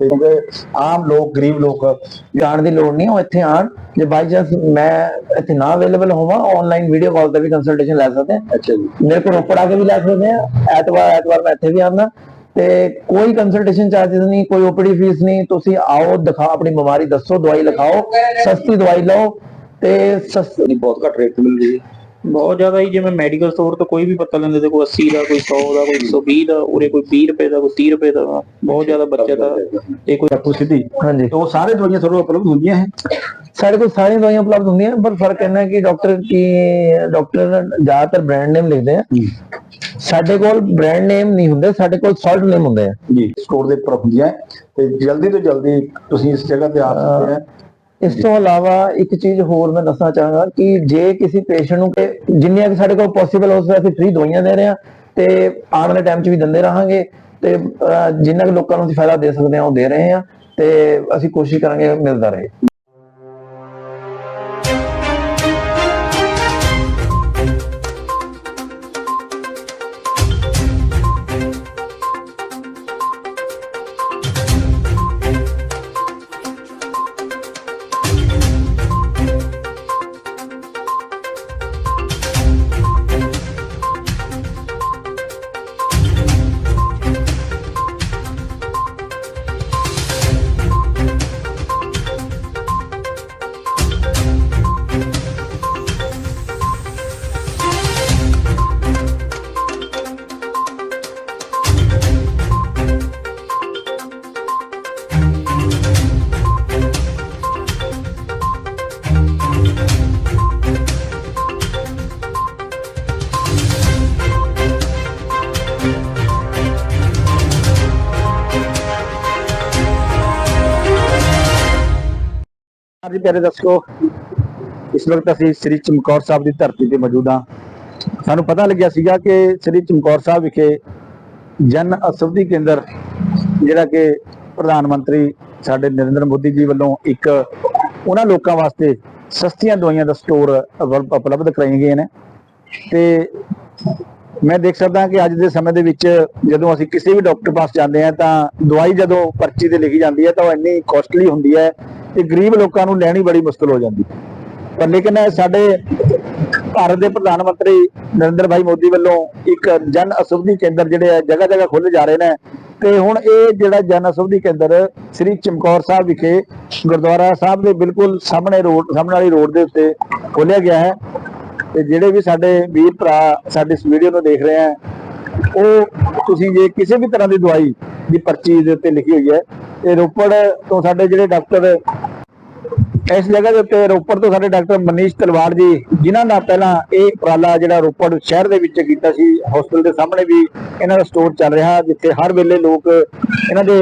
ਤੇ ਕਿਉਂਕਿ ਆਮ ਲੋਕ ਗਰੀਬ ਲੋਕ ਜਾਣ ਦੀ ਲੋੜ ਨਹੀਂ ਉਹ ਇੱਥੇ ਆਣ ਜੇ ਬਾਈ ਚਾਂਸ ਮੈਂ ਇੱਥੇ ਨਾ ਅਵੇਲੇਬਲ ਹੋਵਾਂ ਆਨਲਾਈਨ ਵੀਡੀਓ ਕਾਲ ਤੇ ਵੀ ਕੰਸਲਟੇਸ਼ਨ ਲੈ ਸਕਦੇ ਆ ਅੱਛਾ ਜੀ। ਮੇਰੇ ਕੋਲ ਰੋਪੜ ਆ ਕੇ ਵੀ ਲੈ ਸਕਦੇ ਆ ਐਤਵਾਰ ਐਤਵਾਰ ਮੈਂ ਇੱਥੇ ਵੀ ਆਉਂਦਾ। ਤੇ ਕੋਈ ਕੰਸਲਟੇਸ਼ਨ ਚਾਰजेस ਨਹੀਂ ਕੋਈ ਓਪੀਡੀ ਫੀਸ ਨਹੀਂ। ਤੁਸੀਂ ਆਓ ਦਿਖਾਓ ਆਪਣੀ ਬਿਮਾਰੀ ਦੱਸੋ ਦਵਾਈ ਲਿਖਾਓ ਸਸਤੀ ਦਵਾਈ ਲਓ। ਤੇ ਸਸਤੀ ਬਹੁਤ ਘੱਟ ਰੇਟ ਤੇ ਮਿਲ ਰਹੀ ਹੈ। ਬਹੁਤ ਜ਼ਿਆਦਾ ਹੀ ਜਿਵੇਂ ਮੈਡੀਕਲ ਸਟੋਰ ਤੋਂ ਕੋਈ ਵੀ ਪਤਾ ਲੈਂਦੇ ਤੇ ਕੋਈ 80 ਦਾ ਕੋਈ 100 ਦਾ ਕੋਈ 120 ਦਾ ਉਰੇ ਕੋਈ 20 ਰੁਪਏ ਦਾ ਕੋਈ 30 ਰੁਪਏ ਦਾ ਬਹੁਤ ਜ਼ਿਆਦਾ ਬੱਚੇ ਦਾ ਇਹ ਕੋਈ ਡਾਕਟਰ ਸਿੱਧੀ ਹਾਂਜੀ। ਤੇ ਉਹ ਸਾਰੇ ਦਵਾਈਆਂ ਤੁਹਾਨੂੰ ਉਪਲਬਧ ਹੁੰਦੀਆਂ ਹੈ ਸਾਡੇ ਕੋਲ ਸਾਰੀਆਂ ਦਵਾਈਆਂ ਉਪਲਬਧ ਹੁੰਦੀਆਂ ਪਰ ਫ਼ਰਕ ਇਹਨਾਂ ਹੈ ਕਿ ਡਾਕਟਰ ਕੀ ਡਾਕਟਰ ਜ਼ਿਆਦਾਤਰ ਬ੍ਰਾਂਡ ਨੇਮ ਲਿਖਦੇ ਆ। ਸਾਡੇ ਕੋਲ ਬ੍ਰਾਂਡ ਨੇਮ ਨਹੀਂ ਹੁੰਦੇ ਸਾਡੇ ਕੋਲ ਸਾਲਟ ਨੇਮ ਹੁੰਦੇ ਆ। ਜੀ। ਸਟੋਰ ਦੇ ਉੱਪਰ ਹੁੰਦੀਆਂ ਹੈ ਤੇ ਜਲਦੀ ਤੋਂ ਜਲਦੀ ਤੁਸੀਂ ਇਸ ਜਗ੍ਹਾ ਤੇ ਆ ਸਕਦੇ ਹੋ ਇਸ ਤੋਂ ਇਲਾਵਾ ਇੱਕ ਚੀਜ਼ ਹੋਰ ਮੈਂ ਦੱਸਣਾ ਚਾਹਾਂਗਾ ਕਿ ਜੇ ਕਿਸੇ ਪੇਸ਼ੈਂਟ ਨੂੰ ਕਿ ਜਿੰਨੀਆਂ ਕਿ ਸਾਡੇ ਕੋਲ ਪੋਸੀਬਲ ਹੋ ਸਕੇ ਅਸੀਂ ਫ੍ਰੀ ਦਵਾਈਆਂ ਦੇ ਰਹੇ ਹਾਂ ਤੇ ਆਉਣ ਵਾਲੇ ਟਾਈਮ 'ਚ ਵੀ ਦਿੰਦੇ ਰਹਾਂਗੇ ਤੇ ਜਿੰਨਾ ਕਿ ਲੋਕਾਂ ਨੂੰ ਅਸੀਂ ਫਾਇਦਾ ਦੇ ਸਕਦੇ ਹਾਂ, ਉਹ ਦੇ ਰਹੇ ਹਾਂ ਤੇ ਅਸੀਂ ਕੋਸ਼ਿਸ਼ ਕਰਾਂਗੇ ਮਿਲਦਾ ਰਹੇ। ਹਾਂਜੀ ਪਿਆਰੇ ਦਰਸ਼ਕੋ ਇਸ ਵਕਤ ਅਸੀਂ ਸ੍ਰੀ ਚਮਕੌਰ ਸਾਹਿਬ ਦੀ ਧਰਤੀ ਤੇ ਮੌਜੂਦ ਹਾਂ। ਸਾਨੂੰ ਪਤਾ ਲੱਗਿਆ ਸੀਗਾ ਕਿ ਸ੍ਰੀ ਚਮਕੌਰ ਸਾਹਿਬ ਵਿਖੇ ਜਨ ਅਸੁਵਿਧੀ ਕੇਂਦਰ, ਜਿਹੜਾ ਕਿ ਪ੍ਰਧਾਨ ਮੰਤਰੀ ਸਾਡੇ ਨਰਿੰਦਰ ਮੋਦੀ ਜੀ ਵੱਲੋਂ ਇੱਕ ਉਹਨਾਂ ਲੋਕਾਂ ਵਾਸਤੇ ਸਸਤੀਆਂ ਦਵਾਈਆਂ ਦਾ ਸਟੋਰ ਉਪਲਬਧ ਕਰਾਈਆਂ ਗਈਆਂ ਨੇ। ਤੇ ਮੈਂ ਦੇਖ ਸਕਦਾ ਕਿ ਅੱਜ ਦੇ ਸਮੇਂ ਦੇ ਵਿੱਚ ਜਦੋਂ ਅਸੀਂ ਕਿਸੇ ਵੀ ਡਾਕਟਰ ਪਾਸ ਜਾਂਦੇ ਹਾਂ ਤਾਂ ਦਵਾਈ ਜਦੋਂ ਪਰਚੀ ਤੇ ਲਿਖੀ ਜਾਂਦੀ ਹੈ ਤਾਂ ਉਹ ਇੰਨੀ ਕੋਸਟਲੀ ਹੁੰਦੀ ਹੈ ਕਿ ਗਰੀਬ ਲੋਕਾਂ ਨੂੰ ਲੈਣੀ ਬੜੀ ਮੁਸ਼ਕਲ ਹੋ ਜਾਂਦੀ। ਹੈ ਪਰ ਲੇਕਿਨ ਸਾਡੇ ਭਾਰਤ ਦੇ ਪ੍ਰਧਾਨ ਮੰਤਰੀ ਨਰਿੰਦਰ ਭਾਈ ਮੋਦੀ ਵੱਲੋਂ ਇੱਕ ਜਨ ਅਸੁਵਿਧੀ ਕੇਂਦਰ ਜਿਹੜੇ ਆ ਜਗ੍ਹਾ ਜਗ੍ਹਾ ਖੋਲ੍ਹੇ ਜਾ ਰਹੇ ਨੇ। ਤੇ ਹੁਣ ਇਹ ਜਿਹੜਾ ਜਨ ਅਸੁਵਿਧੀ ਕੇਂਦਰ ਸ੍ਰੀ ਚਮਕੌਰ ਸਾਹਿਬ ਵਿਖੇ, ਗੁਰਦੁਆਰਾ ਸਾਹਿਬ ਦੇ ਬਿਲਕੁਲ ਸਾਹਮਣੇ ਰੋਡ, ਸਾਹਮਣੇ ਵਾਲੀ ਰੋਡ ਦੇ ਉੱਤੇ ਖੋਲਿਆ ਗਿਆ ਹੈ। ਤੇ ਜਿਹੜੇ ਵੀ ਸਾਡੇ ਵੀਰ ਭਰਾ ਸਾਡੀ ਇਸ ਵੀਡੀਓ ਨੂੰ ਦੇਖ ਰਹੇ ਆ ਉਹ ਤੁਸੀਂ ਜੇ ਕਿਸੇ ਵੀ ਤਰ੍ਹਾਂ ਦੀ ਦਵਾਈ ਦੀ ਪਰਚੀ ਦੇ ਉੱਤੇ ਲਿਖੀ ਹੋਈ ਹੈ। ਤੇ ਰੋਪੜ ਤੋਂ ਸਾਡੇ ਜਿਹੜੇ ਡਾਕਟਰ ਇਸ ਜਗ੍ਹਾ ਦੇ ਉੱਤੇ ਰੋਪੜ ਤੋਂ ਸਾਡੇ ਡਾਕਟਰ ਮਨੀਸ਼ ਤਲਵਾਰ ਜੀ ਜਿਨ੍ਹਾਂ ਦਾ ਪਹਿਲਾਂ ਇਹ ਉਪਰਾਲਾ ਜਿਹੜਾ ਰੋਪੜ ਸ਼ਹਿਰ ਦੇ ਵਿੱਚ ਕੀਤਾ ਸੀ ਹਸਪੀਟਲ ਦੇ ਸਾਹਮਣੇ ਵੀ ਇਹਨਾਂ ਦਾ ਸਟੋਰ ਚੱਲ ਰਿਹਾ ਜਿੱਥੇ ਹਰ ਵੇਲੇ ਲੋਕ ਇਹਨਾਂ ਦੇ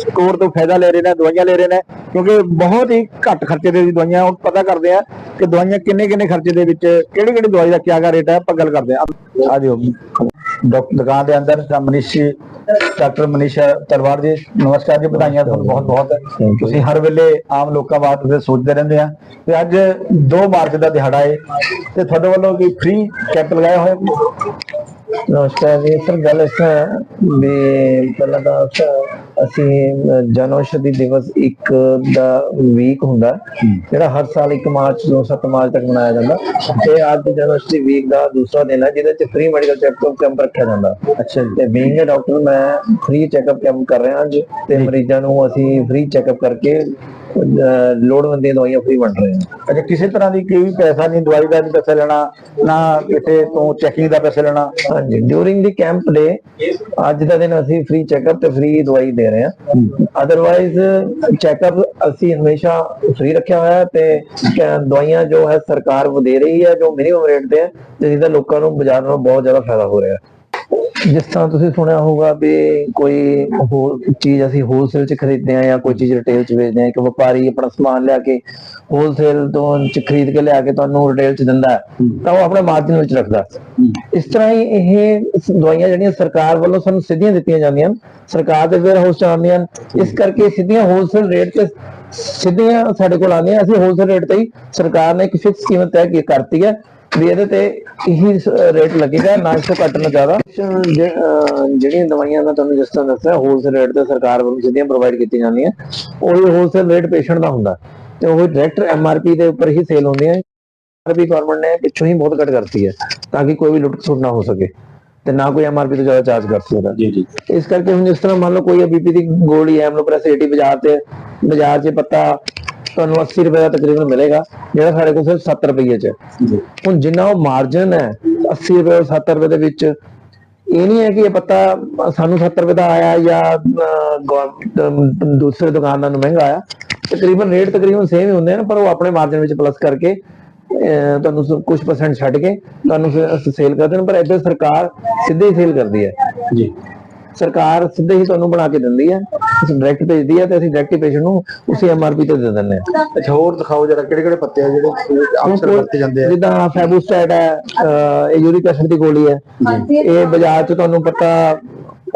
ਸਟੋਰ ਤੋਂ ਫਾਇਦਾ ਲੈ ਰਹੇ ਨੇ ਦਵਾਈਆਂ ਲੈ ਰਹੇ ਨੇ ਕਿਉਂਕਿ ਬਹੁਤ ਹੀ ਘੱਟ ਖਰਚੇ ਦੇ ਦਵਾਈਆਂ ਹੁਣ ਪਤਾ ਕਰਦੇ ਆ ਕਿ ਦਵਾਈਆਂ ਕਿੰਨੇ ਕਿੰਨੇ ਖਰਚੇ ਦੇ ਵਿੱਚ ਕਿਹੜੀ ਕਿਹੜੀ ਦਵਾਈ ਦਾ ਕਿਆ ਰੇਟ ਹੈ ਆਪਾਂ ਗੱਲ ਕਰਦੇ ਆ ਆ ਜਿਓ ਡਾਕਟਰ ਦੁਕਾਨ ਦੇ ਅੰਦਰ ਮਨੀਸ਼ ਜੀ, ਡਾਕਟਰ ਮਨੀਸ਼ ਤਲਵਾਰ ਜੀ ਨਮਸਕਾਰ ਜੀ ਵਧਾਈਆਂ ਤੁਹਾਨੂੰ ਬਹੁਤ ਬਹੁਤ ਤੁਸੀਂ ਹਰ ਵੇਲੇ ਆਮ ਲੋਕਾਂ ਵਾਸਤੇ ਸੋਚਦੇ ਰਹਿੰਦੇ ਆ। ਤੇ ਅੱਜ 2 ਮਾਰਚ ਦਾ ਦਿਹਾੜਾ ਹੈ ਤੇ ਤੁਹਾਡੇ ਵੱਲੋਂ ਕੀ ਫ੍ਰੀ ਕੈਂਪ ਲਗਾਇਆ ਹੋਇਆ ਹੈ? ਨਮਸਕਾਰ ਜੀ ਸਰ ਗੱਲ ਇਸ ਤਰ੍ਹਾਂ ਵੀ ਪਹਿਲਾਂ ਤਾਂ ਅਸੀਂ ਜਨ ਔਸ਼ਧੀ ਦਿਵਸ ਇੱਕ ਦਾ ਵੀਕ ਹੁੰਦਾ ਜਿਹੜਾ ਹਰ ਸਾਲ 1 ਮਾਰਚ ਤੋਂ 7 ਮਾਰਚ ਤੱਕ ਮਨਾਇਆ ਜਾਂਦਾ। ਤੇ ਅੱਜ ਜਨ ਔਸ਼ਧੀ ਵੀਕ ਦਾ ਦੂਸਰਾ ਦਿਨ ਹੈ ਜਿਹਦੇ ਚ ਫ੍ਰੀ ਮੈਡੀਕਲ ਚੈੱਕਅਪ ਕੈਂਪ ਰੱਖਿਆ ਜਾਂਦਾ। ਅੱਛਾ ਤੇ ਬੀਇੰਗ ਅ ਡਾਕਟਰ ਮੈਂ ਫ੍ਰੀ ਚੈੱਕਅਪ ਕੈਂਪ ਕਰ ਰਿਹਾ ਅੱਜ ਤੇ ਮਰੀਜ਼ਾਂ ਨੂੰ ਅਸੀਂ ਫ੍ਰੀ ਚੈੱਕਅਪ ਕਰਕੇ ਅਹ, ਲੋੜਵੰਦ ਦੀਆਂ ਦਵਾਈਆਂ ਫ੍ਰੀ ਵੰਡ ਰਹੇ ਹਾਂ ਅੱਛਾ ਕਿਸੇ ਤਰ੍ਹਾਂ ਦੀ ਕੋਈ ਪੈਸਾ ਨਹੀਂ ਦਵਾਈ ਦਾ ਨਹੀਂ ਪੈਸਾ ਲੈਣਾ ਨਾ ਕਿਸੇ ਤੋਂ ਚੈਕਿੰਗ ਦਾ ਪੈਸਾ ਲੈਣਾ। ਹਾਂਜੀ ਡਿਊਰਿੰਗ ਦੀ ਕੈਂਪ ਡੇ ਅੱਜ ਦਾ ਦਿਨ ਅਸੀਂ ਫ੍ਰੀ ਚੈੱਕਅਪ ਤੇ ਫ੍ਰੀ ਦਵਾਈ ਦੇ ਰਹੇ ਹਾਂ। ਅਦਰਵਾਈਜ਼ ਚੈੱਕਅਪ ਅਸੀਂ ਹਮੇਸ਼ਾ ਫ੍ਰੀ ਰੱਖਿਆ ਹੋਇਆ ਤੇ ਦਵਾਈਆਂ ਜੋ ਹੈ ਸਰਕਾਰ ਉਹ ਦੇ ਰਹੀ ਹੈ ਜੋ ਮਿਨੀਮਮ ਰੇਟ ਤੇ ਹੈ ਜਿਹਦਾ ਲੋਕਾਂ ਨੂੰ ਬਾਜ਼ਾਰ ਨਾਲੋਂ ਬਹੁਤ ਜ਼ਿਆਦਾ ਫਾਇਦਾ ਹੋ ਰਿਹਾ ਹੈ। ਜਿਸ ਤਰ੍ਹਾਂ ਤੁਸੀਂ ਸੁਣਿਆ ਹੋਊਗਾ ਵੀ ਕੋਈ ਹੋਰ ਚੀਜ਼ ਅਸੀਂ ਹੋਲਸੇਲ 'ਚ ਖਰੀਦਦੇ ਆ ਜਾਂ ਕੋਈ ਚੀਜ਼ ਰਿਟੇਲ 'ਚ ਵੇਚਦੇ ਆ ਕਿ ਵਪਾਰੀ ਆਪਣਾ ਸਮਾਨ ਲਿਆ ਕੇ ਹੋਲਸੇਲ ਤੋਂ 'ਚ ਖਰੀਦ ਕੇ ਲਿਆ ਕੇ ਤੁਹਾਨੂੰ ਰਿਟੇਲ 'ਚ ਦਿੰਦਾ ਤਾਂ ਉਹ ਆਪਣੇ ਮਾਰਜਨ ਵਿੱਚ ਰੱਖਦਾ ਇਸ ਤਰ੍ਹਾਂ ਹੀ ਇਹ ਦਵਾਈਆਂ ਜਿਹੜੀਆਂ ਸਰਕਾਰ ਵੱਲੋਂ ਸਾਨੂੰ ਸਿੱਧੀਆਂ ਦਿੱਤੀਆਂ ਜਾਂਦੀਆਂ ਸਰਕਾਰ ਦੇ ਵੇਅਰ ਹਾਊਸ ਚ ਆਉਂਦੀਆਂ ਇਸ ਕਰਕੇ ਸਿੱਧੀਆਂ ਹੋਲਸੇਲ ਰੇਟ ਤੇ ਸਿੱਧੀਆਂ ਸਾਡੇ ਕੋਲ ਆਉਂਦੀਆਂ ਅਸੀਂ ਹੋਲਸੇਲ ਰੇਟ ਤੇ ਹੀ ਸਰਕਾਰ ਨੇ ਇੱਕ ਫਿਕਸ ਕੀਮਤ ਤੈਅ ਕਰਤੀ ਹੈ। ਵੀ ਇਹਦੇ ਤੇ ਇਹੀ ਰੇਟ ਲੱਗੇਗਾ ਨਾ ਇਸ ਤੋਂ ਘੱਟ ਨਾ ਜ਼ਿਆਦਾ। ਜਿਹੜੀਆਂ ਦਵਾਈਆਂ ਮੈਂ ਤੁਹਾਨੂੰ ਜਿਸ ਤਰ੍ਹਾਂ ਦੱਸਿਆ ਹੋਲਸੇਲ ਰੇਟ ਤੇ ਸਰਕਾਰ ਵੱਲੋਂ ਸਿੱਧੀਆਂ ਪ੍ਰੋਵਾਈਡ ਕੀਤੀਆਂ ਜਾਂਦੀਆਂ ਉਹ ਹੋਲਸੇਲ ਰੇਟ ਪੇਸ਼ੈਂਟ ਦਾ ਹੁੰਦਾ। ਤੇ ਉਹ ਡਾਇਰੈਕਟ ਐਮਆਰਪੀ ਦੇ ਉੱਪਰ ਹੀ ਸੇਲ ਹੁੰਦੀਆਂ। ਐਮਆਰਪੀ ਗਵਰਨਮੈਂਟ ਨੇ ਪਿੱਛੋਂ ਹੀ ਬਹੁਤ ਘੱਟ ਕਰਤੀ ਹੈ ਤਾਂ ਕਿ ਕੋਈ ਵੀ ਲੁੱਟ ਖਸੁੱਟ ਨਾ ਹੋ ਸਕੇ। ਤੇ ਨਾ ਕੋਈ ਐਮਆਰਪੀ ਤੋਂ ਜ਼ਿਆਦਾ ਚਾਰਜ ਕਰ ਸਕਦਾ ਜੀ ਜੀ। ਇਸ ਕਰਕੇ ਹੁਣ ਜਿਸ ਤਰ੍ਹਾਂ ਮੰਨ ਲਓ ਕੋਈ ਬੀਪੀ ਦੀ ਗੋਲੀ ਹੈ ਮਨੋਪ੍ਰੈਸ 80 ਬਾਜ਼ਾਰ ਤੇ ਬਾਜ਼ਾਰ 'ਚ ਪੱਤਾ ਤੁਹਾਨੂੰ 80 ਰੁਪਏ ਦਾ ਤਕਰੀਬਨ ਮਿਲੇਗਾ ਜਿਹੜਾ ਸਾਡੇ ਕੋਲ ਸਿਰਫ 70 ਰੁਪਏ 'ਚ ਹੈ। ਹੁਣ ਜਿੰਨਾ ਉਹ ਮਾਰਜਨ ਹੈ 80 ਰੁਪਏ ਔਰ 70 ਰੁਪਏ ਦੇ ਵਿੱਚ ਇਹ ਨਹੀਂ ਹੈ ਕਿ ਇਹ ਪੱਤਾ ਸਾਨੂੰ 70 ਰੁਪਏ ਦਾ ਆਇਆ ਜਾਂ ਦੂਸਰੇ ਦੁਕਾਨਦਾਰ ਨੂੰ ਮਹਿੰਗਾ ਆਇਆ। ਤਕਰੀਬਨ ਰੇਟ ਤਕਰੀਬਨ ਸੇਮ ਹੀ ਹੁੰਦੇ ਨੇ ਪਰ ਉਹ ਆਪਣੇ ਮਾਰਜਨ ਵਿੱਚ ਪਲੱਸ ਕਰਕੇ ਤੁਹਾਨੂੰ ਕੁਝ ਪਰਸੈਂਟ ਛੱਡ ਕੇ ਤੁਹਾਨੂੰ ਸੇਲ ਕਰਦੇ ਨੇ ਪਰ ਇੱਧਰ ਸਰਕਾਰ ਸਿੱਧੇ ਹੀ ਸੇਲ ਕਰਦੀ ਹੈ। ਜੀ। ਸਰਕਾਰ ਸਿੱਧੇ ਹੀ ਤੁਹਾਨੂੰ ਬਣਾ ਕੇ ਦਿੰਦੀ ਹੈ। ਅਸੀਂ ਡਾਇਰੈਕਟ ਭੇਜਦੀ ਹੈ ਤੇ ਅਸੀਂ ਡਾਇਰੈਕਟ ਪੇਸ਼ੈਂਟ ਨੂੰ ਉਸੇ ਐਮਆਰਪੀ ਤੇ ਦੇ ਦਿੰਦੇ ਹਾਂ। ਅੱਛਾ ਹੋਰ ਦਿਖਾਓ ਜਰਾ ਕਿਹੜੇ ਕਿਹੜੇ ਪੱਤੇ ਆ ਜਿਹੜੇ ਅਕਸਰ ਵਰਤੇ ਜਾਂਦੇ ਆ? ਜਿੱਦਾਂ ਫੈਬੂਸਟੈਟ ਹੈ ਇਹ ਯੂਰਿਕ ਐਸਿਡ ਦੀ ਗੋਲੀ ਹੈ। ਇਹ ਬਾਜ਼ਾਰ 'ਚ ਤੁਹਾਨੂੰ ਪਤਾ